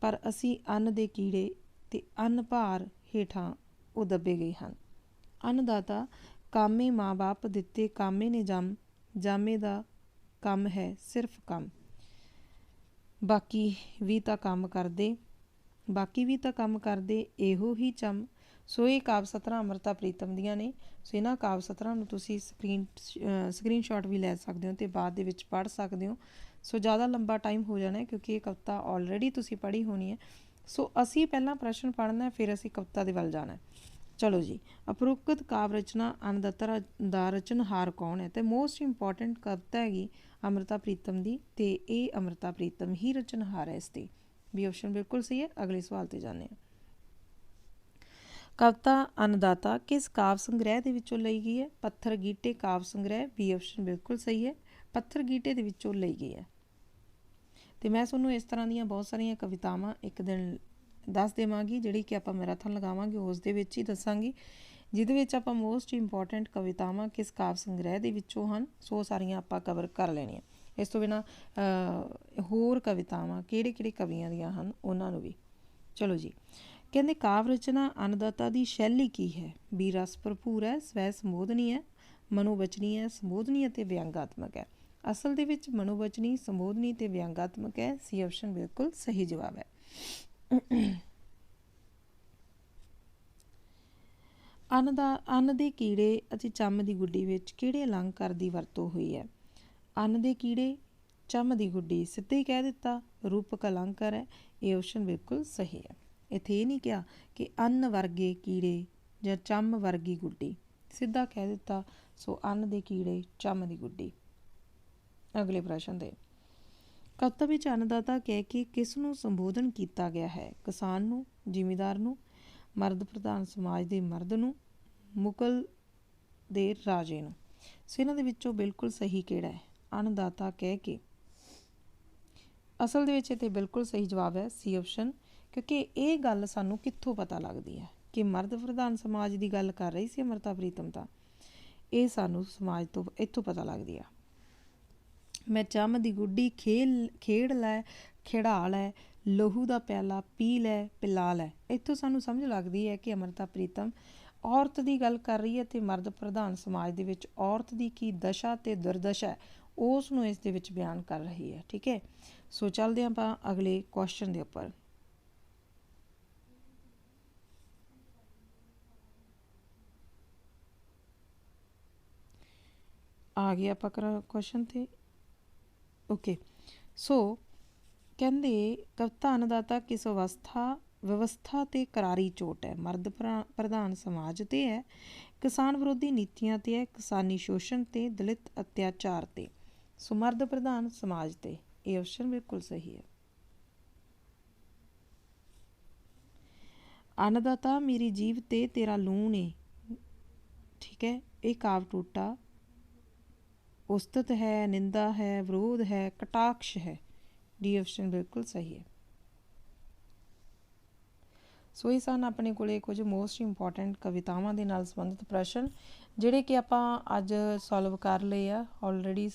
ਪਰ ਅਸੀਂ ਅੰਨ ਦੇ ਕੀੜੇ ਤੇ ਅੰਨ ਭਾਰ ਹੇਠਾਂ ਉਹ ਦੱਬੇ ਗਏ ਹਨ। ਅੰਨਦਾਤਾ, ਕਾਮੇ ਮਾਂ-ਬਾਪ ਦਿੱਤੇ ਕਾਮੇ ਨੇ ਜੰਮ, ਜਾਮੇ ਦਾ ਕੰਮ ਹੈ, ਸਿਰਫ ਕੰਮ। ਬਾਕੀ ਵੀ ਤਾਂ ਕੰਮ ਕਰਦੇ, ਬਾਕੀ ਵੀ ਤਾਂ ਕੰਮ ਕਰਦੇ, ਇਹੋ ਹੀ ਚਮ। ਸੋ ਇਹ ਕਾਵ ਸਤਰਾਂ ਅਮਰਤਾ ਪ੍ਰੀਤਮ ਦੀਆਂ ਨੇ। ਸੋ ਇਹਨਾਂ ਕਾਵ ਸਤਰਾਂ ਨੂੰ ਤੁਸੀਂ ਸਕਰੀਨ ਸਕਰੀਨਸ਼ਾਟ ਵੀ ਲੈ ਸਕਦੇ ਹੋ ਤੇ ਬਾਅਦ ਦੇ ਵਿੱਚ ਪੜ੍ਹ ਸਕਦੇ ਹੋ। ਸੋ ਜ਼ਿਆਦਾ ਲੰਬਾ ਟਾਈਮ ਹੋ ਜਾਣਾ ਕਿਉਂਕਿ ਇਹ ਕਵਿਤਾ ਆਲਰੇਡੀ ਤੁਸੀਂ ਪੜ੍ਹੀ ਹੋਣੀ ਹੈ। ਸੋ ਅਸੀਂ ਪਹਿਲਾਂ ਪ੍ਰਸ਼ਨ ਪੜ੍ਹਨਾ ਫਿਰ ਅਸੀਂ ਕਵਿਤਾ ਦੇ ਵੱਲ ਜਾਣਾ ਚਲੋ ਜੀ, ਅਪਰੋਕਤ ਕਾਵ ਰਚਨਾ ਅਨਦਤਰ ਦਾ ਰਚਨਹਾਰ ਕੌਣ ਹੈ? ਤੇ ਮੋਸਟ ਇੰਪੋਰਟੈਂਟ ਕਵਿਤਾ ਹੈਗੀ ਅਮਰਤਾ ਪ੍ਰੀਤਮ ਦੀ, ਤੇ ਇਹ ਅਮਰਤਾ ਪ੍ਰੀਤਮ ਹੀ ਰਚਨਹਾਰ ਹੈ ਇਸ ਦੀ ਵੀ ਆਪਸ਼ਨ ਬਿਲਕੁਲ ਸਹੀ ਹੈ, ਅਗਲੇ ਸਵਾਲ ਤੇ ਜਾਂਦੇ ਹਾਂ। ਕਵਿਤਾ ਅਨਦਾਤਾ ਕਿਸ ਕਾਵ ਸੰਗ੍ਰਹਿ ਦੇ ਵਿੱਚੋਂ ਲਈ ਗਈ ਹੈ? ਪੱਥਰ ਗੀਟੇ ਕਾਵ ਸੰਗ੍ਰਹਿ ਬੀ ਆਪਸ਼ਨ ਬਿਲਕੁਲ ਸਹੀ ਹੈ। ਪੱਥਰ ਗੀਟੇ ਦੇ ਵਿੱਚੋਂ ਲਈ ਗਈ ਹੈ। ਤੇ ਮੈਂ ਤੁਹਾਨੂੰ ਇਸ ਤਰ੍ਹਾਂ ਦੀਆਂ ਬਹੁਤ ਸਾਰੀਆਂ ਕਵਿਤਾਵਾਂ ਇੱਕ ਦਿਨ ਦੱਸ ਦੇਵਾਂਗੀ, ਜਿਹੜੀ ਕਿ ਆਪਾਂ ਮੈਰਾਥਨ ਲਗਾਵਾਂਗੇ, ਉਸ ਦੇ ਵਿੱਚ ਹੀ ਦੱਸਾਂਗੀ। ਜਿਹਦੇ ਵਿੱਚ ਆਪਾਂ ਮੋਸਟ ਇੰਪੋਰਟੈਂਟ ਕਵਿਤਾਵਾਂ ਕਿਸ ਕਾਵਿ ਸੰਗ੍ਰਹਿ ਦੇ ਵਿੱਚੋਂ ਹਨ, ਸੋ ਸਾਰੀਆਂ ਆਪਾਂ ਕਵਰ ਕਰ ਲੈਣੀਆਂ। ਇਸ ਤੋਂ ਬਿਨਾ ਹੋਰ ਕਵਿਤਾਵਾਂ ਕਿਹੜੇ ਕਿਹੜੇ ਕਵੀਆਂ ਦੀਆਂ ਹਨ, ਉਹਨਾਂ ਨੂੰ ਵੀ। ਚਲੋ ਜੀ। ਕਹਿੰਦੇ, ਕਾਵ ਰਚਨਾ ਅਨਦਾਤਾ ਦੀ ਸ਼ੈਲੀ ਕੀ ਹੈ? ਵੀ ਰਸ ਭਰਪੂਰ ਹੈ, ਸਵੈ ਸੰਬੋਧਨੀ ਹੈ, ਮਨੋਵਚਨੀ ਹੈ, ਸੰਬੋਧਨੀ ਅਤੇ ਵਿਅੰਗਾਤਮਕ ਹੈ। ਅਸਲ ਦੇ ਵਿੱਚ ਮਨੋਵਚਨੀ, ਸੰਬੋਧਨੀ ਤੇ ਵਿਅੰਗਾਤਮਕ ਹੈ, ਸੀ ਆਪਸ਼ਨ ਬਿਲਕੁਲ ਸਹੀ ਜਵਾਬ ਹੈ। ਅੰਨ ਦਾ, ਅੰਨ ਦੇ ਕੀੜੇ ਅਤੇ ਚੰਮ ਦੀ ਗੁੱਡੀ ਵਿੱਚ ਕਿਹੜੇ ਅਲੰਕਾਰ ਦੀ ਵਰਤੋਂ ਹੋਈ ਹੈ? ਅੰਨ ਦੇ ਕੀੜੇ, ਚੰਮ ਦੀ ਗੁੱਡੀ ਸਿੱਧੇ ਹੀ ਕਹਿ ਦਿੱਤਾ, ਰੂਪਕ ਅਲੰਕਾਰ ਹੈ, ਇਹ ਆਪਸ਼ਨ ਬਿਲਕੁਲ ਸਹੀ ਹੈ। ਇੱਥੇ ਇਹ ਨਹੀਂ ਕਿਹਾ ਕਿ ਅੰਨ ਵਰਗੇ ਕੀੜੇ ਜਾਂ ਚੰਮ ਵਰਗੀ ਗੁੱਡੀ, ਸਿੱਧਾ ਕਹਿ ਦਿੱਤਾ, ਸੋ ਅੰਨ ਦੇ ਕੀੜੇ, ਚੰਮ ਦੀ ਗੁੱਡੀ। ਅਗਲੇ ਪ੍ਰਸ਼ਨ ਦੇ ਕਵਿਤਾ ਵਿੱਚ ਅੰਨਦਾਤਾ ਕਹਿ ਕੇ ਕਿਸ ਨੂੰ ਸੰਬੋਧਨ ਕੀਤਾ ਗਿਆ ਹੈ? ਕਿਸਾਨ ਨੂੰ, ਜ਼ਿਮੀਦਾਰ ਨੂੰ, ਮਰਦ ਪ੍ਰਧਾਨ ਸਮਾਜ ਦੇ ਮਰਦ ਨੂੰ, ਮੁਗਲ ਦੇ ਰਾਜੇ ਨੂੰ? ਸੋ ਇਹਨਾਂ ਦੇ ਵਿੱਚੋਂ ਬਿਲਕੁਲ ਸਹੀ ਕਿਹੜਾ ਹੈ? ਅੰਨਦਾਤਾ ਕਹਿ ਕੇ। ਅਸਲ ਦੇ ਵਿੱਚ ਇਹ ਤੇ ਬਿਲਕੁਲ ਸਹੀ ਜਵਾਬ ਹੈ ਸੀ ਆਪਸ਼ਨ, ਕਿਉਂਕਿ ਇਹ ਗੱਲ ਸਾਨੂੰ ਕਿੱਥੋਂ ਪਤਾ ਲੱਗਦੀ ਹੈ? ਕਿ ਮਰਦ ਪ੍ਰਧਾਨ ਸਮਾਜ ਦੀ ਗੱਲ ਕਰ ਰਹੀ ਸੀ ਅਮਰਤਾ ਪ੍ਰੀਤਮ ਤਾਂ, ਇਹ ਸਾਨੂੰ ਸਮਾਜ ਤੋਂ ਇੱਥੋਂ ਪਤਾ ਲੱਗਦੀ ਆ। ਮੈਂ ਚੰਮ ਦੀ ਗੁੱਡੀ ਖੇਲ, ਖੇਡ ਲੈ ਖਿਡਾ ਲੈ, ਲਹੂ ਦਾ ਪਿਆਲਾ ਪੀ ਲੈ, ਪਿਲਾ ਲੈ। ਇੱਥੋਂ ਸਾਨੂੰ ਸਮਝ ਲੱਗਦੀ ਹੈ ਕਿ ਅਮਰਤਾ ਪ੍ਰੀਤਮ ਔਰਤ ਦੀ ਗੱਲ ਕਰ ਰਹੀ ਹੈ ਤੇ ਮਰਦ ਪ੍ਰਧਾਨ ਸਮਾਜ ਦੇ ਵਿੱਚ ਔਰਤ ਦੀ ਕੀ ਦਸ਼ਾ ਤੇ ਦੁਰਦਸ਼ਾ ਉਸ ਨੂੰ ਇਸ ਦੇ ਵਿੱਚ ਬਿਆਨ ਕਰ ਰਹੀ ਹੈ, ਠੀਕ ਹੈ? ਸੋ ਚੱਲਦੇ ਆਪਾਂ ਅਗਲੇ ਕੁਐਸਚਨ ਦੇ ਉੱਪਰ। ਆ ਗਿਆ ਆਪਾਂ ਕੁਐਸਚਨ ਤੇ। ਓਕੇ ਸੋ ਕਹਿੰਦੇ ਕਵਿਤਾ ਅਨਦਾਤਾ ਕਿਸ ਅਵਸਥਾ, ਵਿਵਸਥਾ ਤੇ ਕਰਾਰੀ ਚੋਟ ਹੈ? ਮਰਦ ਪ੍ਰਧਾਨ ਸਮਾਜ ਤੇ ਹੈ, ਕਿਸਾਨ ਵਿਰੋਧੀ ਨੀਤੀਆਂ ਤੇ ਹੈ, ਕਿਸਾਨੀ ਸ਼ੋਸ਼ਣ ਤੇ, ਦਲਿਤ ਅਤਿਆਚਾਰ ਤੇ। ਸੋ, ਮਰਦ ਪ੍ਰਧਾਨ ਸਮਾਜ ਤੇ। ਇਹ ਆਪਸ਼ਨ ਬਿਲਕੁਲ ਸਹੀ ਹੈ। ਅਨਦਾਤਾ, ਮੇਰੀ ਜੀਵ ਤੇ ਤੇਰਾ ਲੂਣ ਏ। ਠੀਕ ਹੈ, ਇਹ ਕਾਵ ਟੂਟਾ। ਉਸਤਤ ਹੈ, ਨਿੰਦਾ ਹੈ, ਵਿਰੋਧ ਹੈ, ਕਟਾਕਸ਼ ਹੈ। ਡੀ ਆਪਸ਼ਨ ਬਿਲਕੁਲ ਸਹੀ ਹੈ। ਸੋ ਇਹ ਸਨ ਆਪਣੇ ਕੋਲੇ ਕੁਝ ਮੋਸਟ ਇੰਪੋਰਟੈਂਟ ਕਵਿਤਾਵਾਂ ਦੇ ਨਾਲ ਸੰਬੰਧਿਤ ਪ੍ਰਸ਼ਨ, ਜਿਹੜੇ ਕਿ ਆਪਾਂ ਅੱਜ ਸੋਲਵ ਕਰ ਲਏ ਆ। ਆਲਰੇਡੀ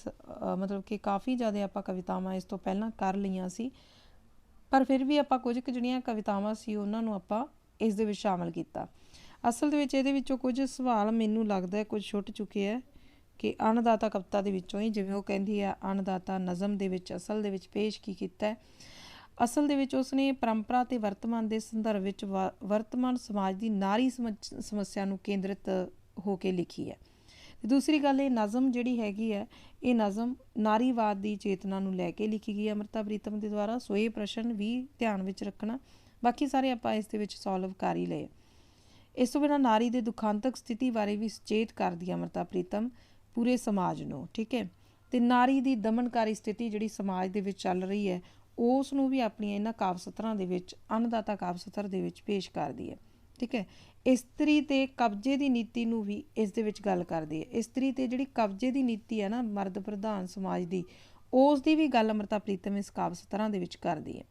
ਮਤਲਬ ਕਿ ਕਾਫੀ ਜ਼ਿਆਦਾ ਆਪਾਂ ਕਵਿਤਾਵਾਂ ਇਸ ਤੋਂ ਪਹਿਲਾਂ ਕਰ ਲਈਆਂ ਸੀ। ਪਰ ਫਿਰ ਵੀ ਆਪਾਂ ਕੁਝ ਕੁ ਜਿਹੜੀਆਂ ਕਵਿਤਾਵਾਂ ਸੀ, ਉਹਨਾਂ ਨੂੰ ਆਪਾਂ ਇਸ ਦੇ ਵਿੱਚ ਸ਼ਾਮਲ ਕੀਤਾ। ਅਸਲ ਦੇ ਵਿੱਚ ਇਹਦੇ ਵਿੱਚੋਂ ਕੁਝ ਸਵਾਲ ਮੈਨੂੰ ਲੱਗਦਾ ਕੁਝ ਛੁੱਟ ਚੁੱਕੇ ਆ। ਕਿ ਅਨਦਾਤਾ ਕਵਿਤਾ ਦੇ ਵਿੱਚੋਂ ਹੀ ਜਿਵੇਂ ਉਹ ਕਹਿੰਦੀ ਆ ਅਨਦਾਤਾ ਨਜ਼ਮ ਦੇ ਵਿੱਚ, ਅਸਲ ਦੇ ਵਿੱਚ ਪੇਸ਼ ਕੀ ਕੀਤਾ ਹੈ? ਅਸਲ ਦੇ ਵਿੱਚ ਉਸਨੇ ਪਰੰਪਰਾ ਤੇ ਵਰਤਮਾਨ ਦੇ ਸੰਦਰਭ ਵਿੱਚ ਵਰਤਮਾਨ ਸਮਾਜ ਦੀ ਨਾਰੀ ਸਮੱਸਿਆ ਨੂੰ ਕੇਂਦਰਿਤ ਹੋ ਕੇ ਲਿਖੀ ਹੈ। ਦੂਸਰੀ ਗੱਲ, ਇਹ ਨਜ਼ਮ ਜਿਹੜੀ ਹੈਗੀ ਹੈ, ਇਹ ਨਜ਼ਮ ਨਾਰੀਵਾਦ ਦੀ ਚੇਤਨਾ ਨੂੰ ਲੈ ਕੇ ਲਿਖੀ ਗਈ ਹੈ ਅਮਰਤਾ ਪ੍ਰੀਤਮ ਦੇ ਦੁਆਰਾ, ਸੋ ਇਹ ਪ੍ਰਸ਼ਨ ਵੀ ਧਿਆਨ ਵਿੱਚ ਰੱਖਣਾ। ਬਾਕੀ ਸਾਰੇ ਆਪਾਂ ਇਸ ਦੇ ਵਿੱਚ ਸੋਲਵ ਕਰ ਹੀ ਲਏ। ਇਸ ਤੋਂ ਬਿਨਾਂ ਨਾਰੀ ਦੇ ਦੁਖਾਂਤਕ ਸਥਿਤੀ ਬਾਰੇ ਵੀ ਸੁਚੇਤ ਕਰਦੀ ਹੈ ਅਮਰਤਾ ਪ੍ਰੀਤਮ। ਪੂਰੇ ਸਮਾਜ ਨੂੰ, ਠੀਕ ਹੈ? ਤੇ ਨਾਰੀ ਦੀ ਦਮਨਕਾਰੀ ਸਥਿਤੀ ਜਿਹੜੀ ਸਮਾਜ ਦੇ ਵਿੱਚ ਚੱਲ ਰਹੀ ਹੈ ਉਸ ਨੂੰ ਵੀ ਆਪਣੀਆਂ ਇਹਨਾਂ ਕਾਵ ਸਤਰਾਂ ਦੇ ਵਿੱਚ, ਅਨਦਾਤਾ ਕਾਵ ਸਤਰ ਦੇ ਵਿੱਚ ਪੇਸ਼ ਕਰਦੀ ਹੈ, ਠੀਕ ਹੈ? ਇਸਤਰੀ ਤੇ ਕਬਜ਼ੇ ਦੀ ਨੀਤੀ ਨੂੰ ਵੀ ਇਸ ਦੇ ਵਿੱਚ ਗੱਲ ਕਰਦੀ ਹੈ। ਇਸਤਰੀ ਤੇ ਜਿਹੜੀ ਕਬਜ਼ੇ ਦੀ ਨੀਤੀ ਹੈ ਨਾ, ਮਰਦ ਪ੍ਰਧਾਨ ਸਮਾਜ ਦੀ, ਉਸ ਦੀ ਵੀ ਗੱਲ ਅਮਰਤਾ ਪ੍ਰੀਤਮ ਇਸ ਕਾਵ ਸਤਰਾਂ ਦੇ ਵਿੱਚ ਕਰਦੀ ਹੈ।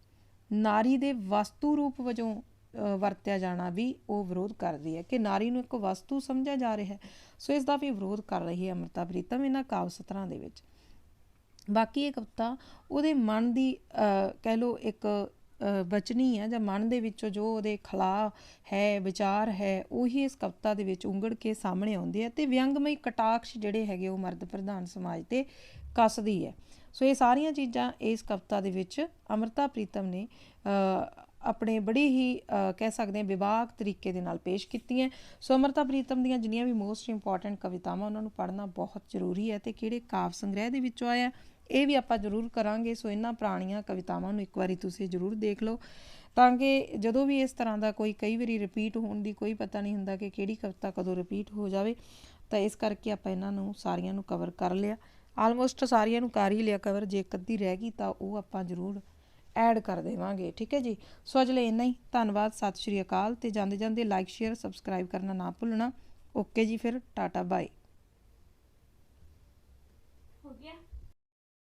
ਨਾਰੀ ਦੇ ਵਸਤੂ ਰੂਪ ਵਜੋਂ ਵਰਤਿਆ ਜਾਣਾ ਵੀ ਉਹ ਵਿਰੋਧ ਕਰਦੀ ਹੈ ਕਿ ਨਾਰੀ ਨੂੰ ਇੱਕ ਵਸਤੂ ਸਮਝਿਆ ਜਾ ਰਿਹਾ ਹੈ। ਸੋ ਇਸ ਦਾ ਵੀ ਵਿਰੋਧ ਕਰ ਰਹੀ ਹੈ ਅਮਰਤਾ ਪ੍ਰੀਤਮ ਇਹਨਾਂ ਕਾਵ ਸਤਰਾਂ ਦੇ ਵਿੱਚ। ਬਾਕੀ ਇਹ ਕਵਿਤਾ, ਉਹਦੇ ਮਨ ਦੀ ਕਹਿ ਲੋ ਇੱਕ ਬਚਨੀ ਹੈ ਜਾਂ ਮਨ ਦੇ ਵਿੱਚੋਂ ਜੋ ਉਹਦੇ ਖਲਾ ਹੈ, ਵਿਚਾਰ ਹੈ, ਉਹੀ ਇਸ ਕਵਿਤਾ ਦੇ ਵਿੱਚ ਉਂਗੜ ਕੇ ਸਾਹਮਣੇ ਆਉਂਦੇ ਆ ਤੇ ਵਿਅੰਗਮਈ ਕਟਾਕਸ਼ ਜਿਹੜੇ ਹੈਗੇ ਉਹ ਮਰਦ ਪ੍ਰਧਾਨ ਸਮਾਜ ਤੇ ਕੱਸਦੀ ਹੈ। ਸੋ ਇਹ ਸਾਰੀਆਂ ਚੀਜ਼ਾਂ ਇਸ ਕਵਿਤਾ ਦੇ ਵਿੱਚ ਅਮਰਤਾ ਪ੍ਰੀਤਮ ਨੇ ਆਪਣੇ ਬੜੀ ਹੀ ਕਹਿ ਸਕਦੇ ਹਾਂ, ਵਿਵਾਕ ਤਰੀਕੇ ਦੇ ਨਾਲ ਪੇਸ਼ ਕੀਤੀਆਂ ਸੋ ਅਮਰਤਾ ਪ੍ਰੀਤਮ ਦੀਆਂ ਜਿੰਨੀਆਂ ਵੀ ਮੋਸਟ ਇੰਪੋਰਟੈਂਟ ਕਵਿਤਾਵਾਂ, ਉਹਨਾਂ ਨੂੰ ਪੜ੍ਹਨਾ ਬਹੁਤ ਜ਼ਰੂਰੀ ਹੈ ਤੇ ਕਿਹੜੇ ਕਾਵ ਸੰਗ੍ਰਹਿ ਦੇ ਵਿੱਚੋਂ ਆਇਆ ਇਹ ਵੀ ਆਪਾਂ ਜ਼ਰੂਰ ਕਰਾਂਗੇ। ਸੋ ਇਹਨਾਂ ਪੁਰਾਣੀਆਂ ਕਵਿਤਾਵਾਂ ਨੂੰ ਇੱਕ ਵਾਰੀ ਤੁਸੀਂ ਜ਼ਰੂਰ ਦੇਖ ਲਓ ਤਾਂ ਕਿ ਜਦੋਂ ਵੀ ਇਸ ਤਰ੍ਹਾਂ ਦਾ ਕੋਈ, ਕਈ ਵਾਰੀ ਰਿਪੀਟ ਹੋਣ ਦੀ ਕੋਈ ਪਤਾ ਨਹੀਂ ਹੁੰਦਾ ਕਿ ਕਿਹੜੀ ਕਵਿਤਾ ਕਦੋਂ ਰਿਪੀਟ ਹੋ ਜਾਵੇ, ਤਾਂ ਇਸ ਕਰਕੇ ਆਪਾਂ ਇਹਨਾਂ ਨੂੰ, ਸਾਰੀਆਂ ਨੂੰ ਕਵਰ ਕਰ ਲਿਆ। ਆਲਮੋਸਟ ਸਾਰੀਆਂ ਨੂੰ ਕਰ ਹੀ ਲਿਆ ਕਵਰ ਜੇ ਇੱਕ ਅੱਧੀ ਰਹਿ ਗਈ ਤਾਂ ਉਹ ਆਪਾਂ ਜ਼ਰੂਰ ਐਡ ਕਰ ਦੇਵਾਂਗੇ, ਠੀਕ ਹੈ ਜੀ? ਸੋ ਅੱਜ ਲਈ ਇੰਨਾ ਹੀ, ਧੰਨਵਾਦ, ਸਤਿ ਸ਼੍ਰੀ ਅਕਾਲ ਤੇ ਜਾਂਦੇ ਜਾਂਦੇ ਲਾਈਕ ਸ਼ੇਅਰ ਸਬਸਕ੍ਰਾਈਬ ਕਰਨਾ ਨਾ ਭੁੱਲਣਾ। ਓਕੇ ਜੀ ਫਿਰ, ਟਾਟਾ ਬਾਏ ਹੋ ਗਿਆ?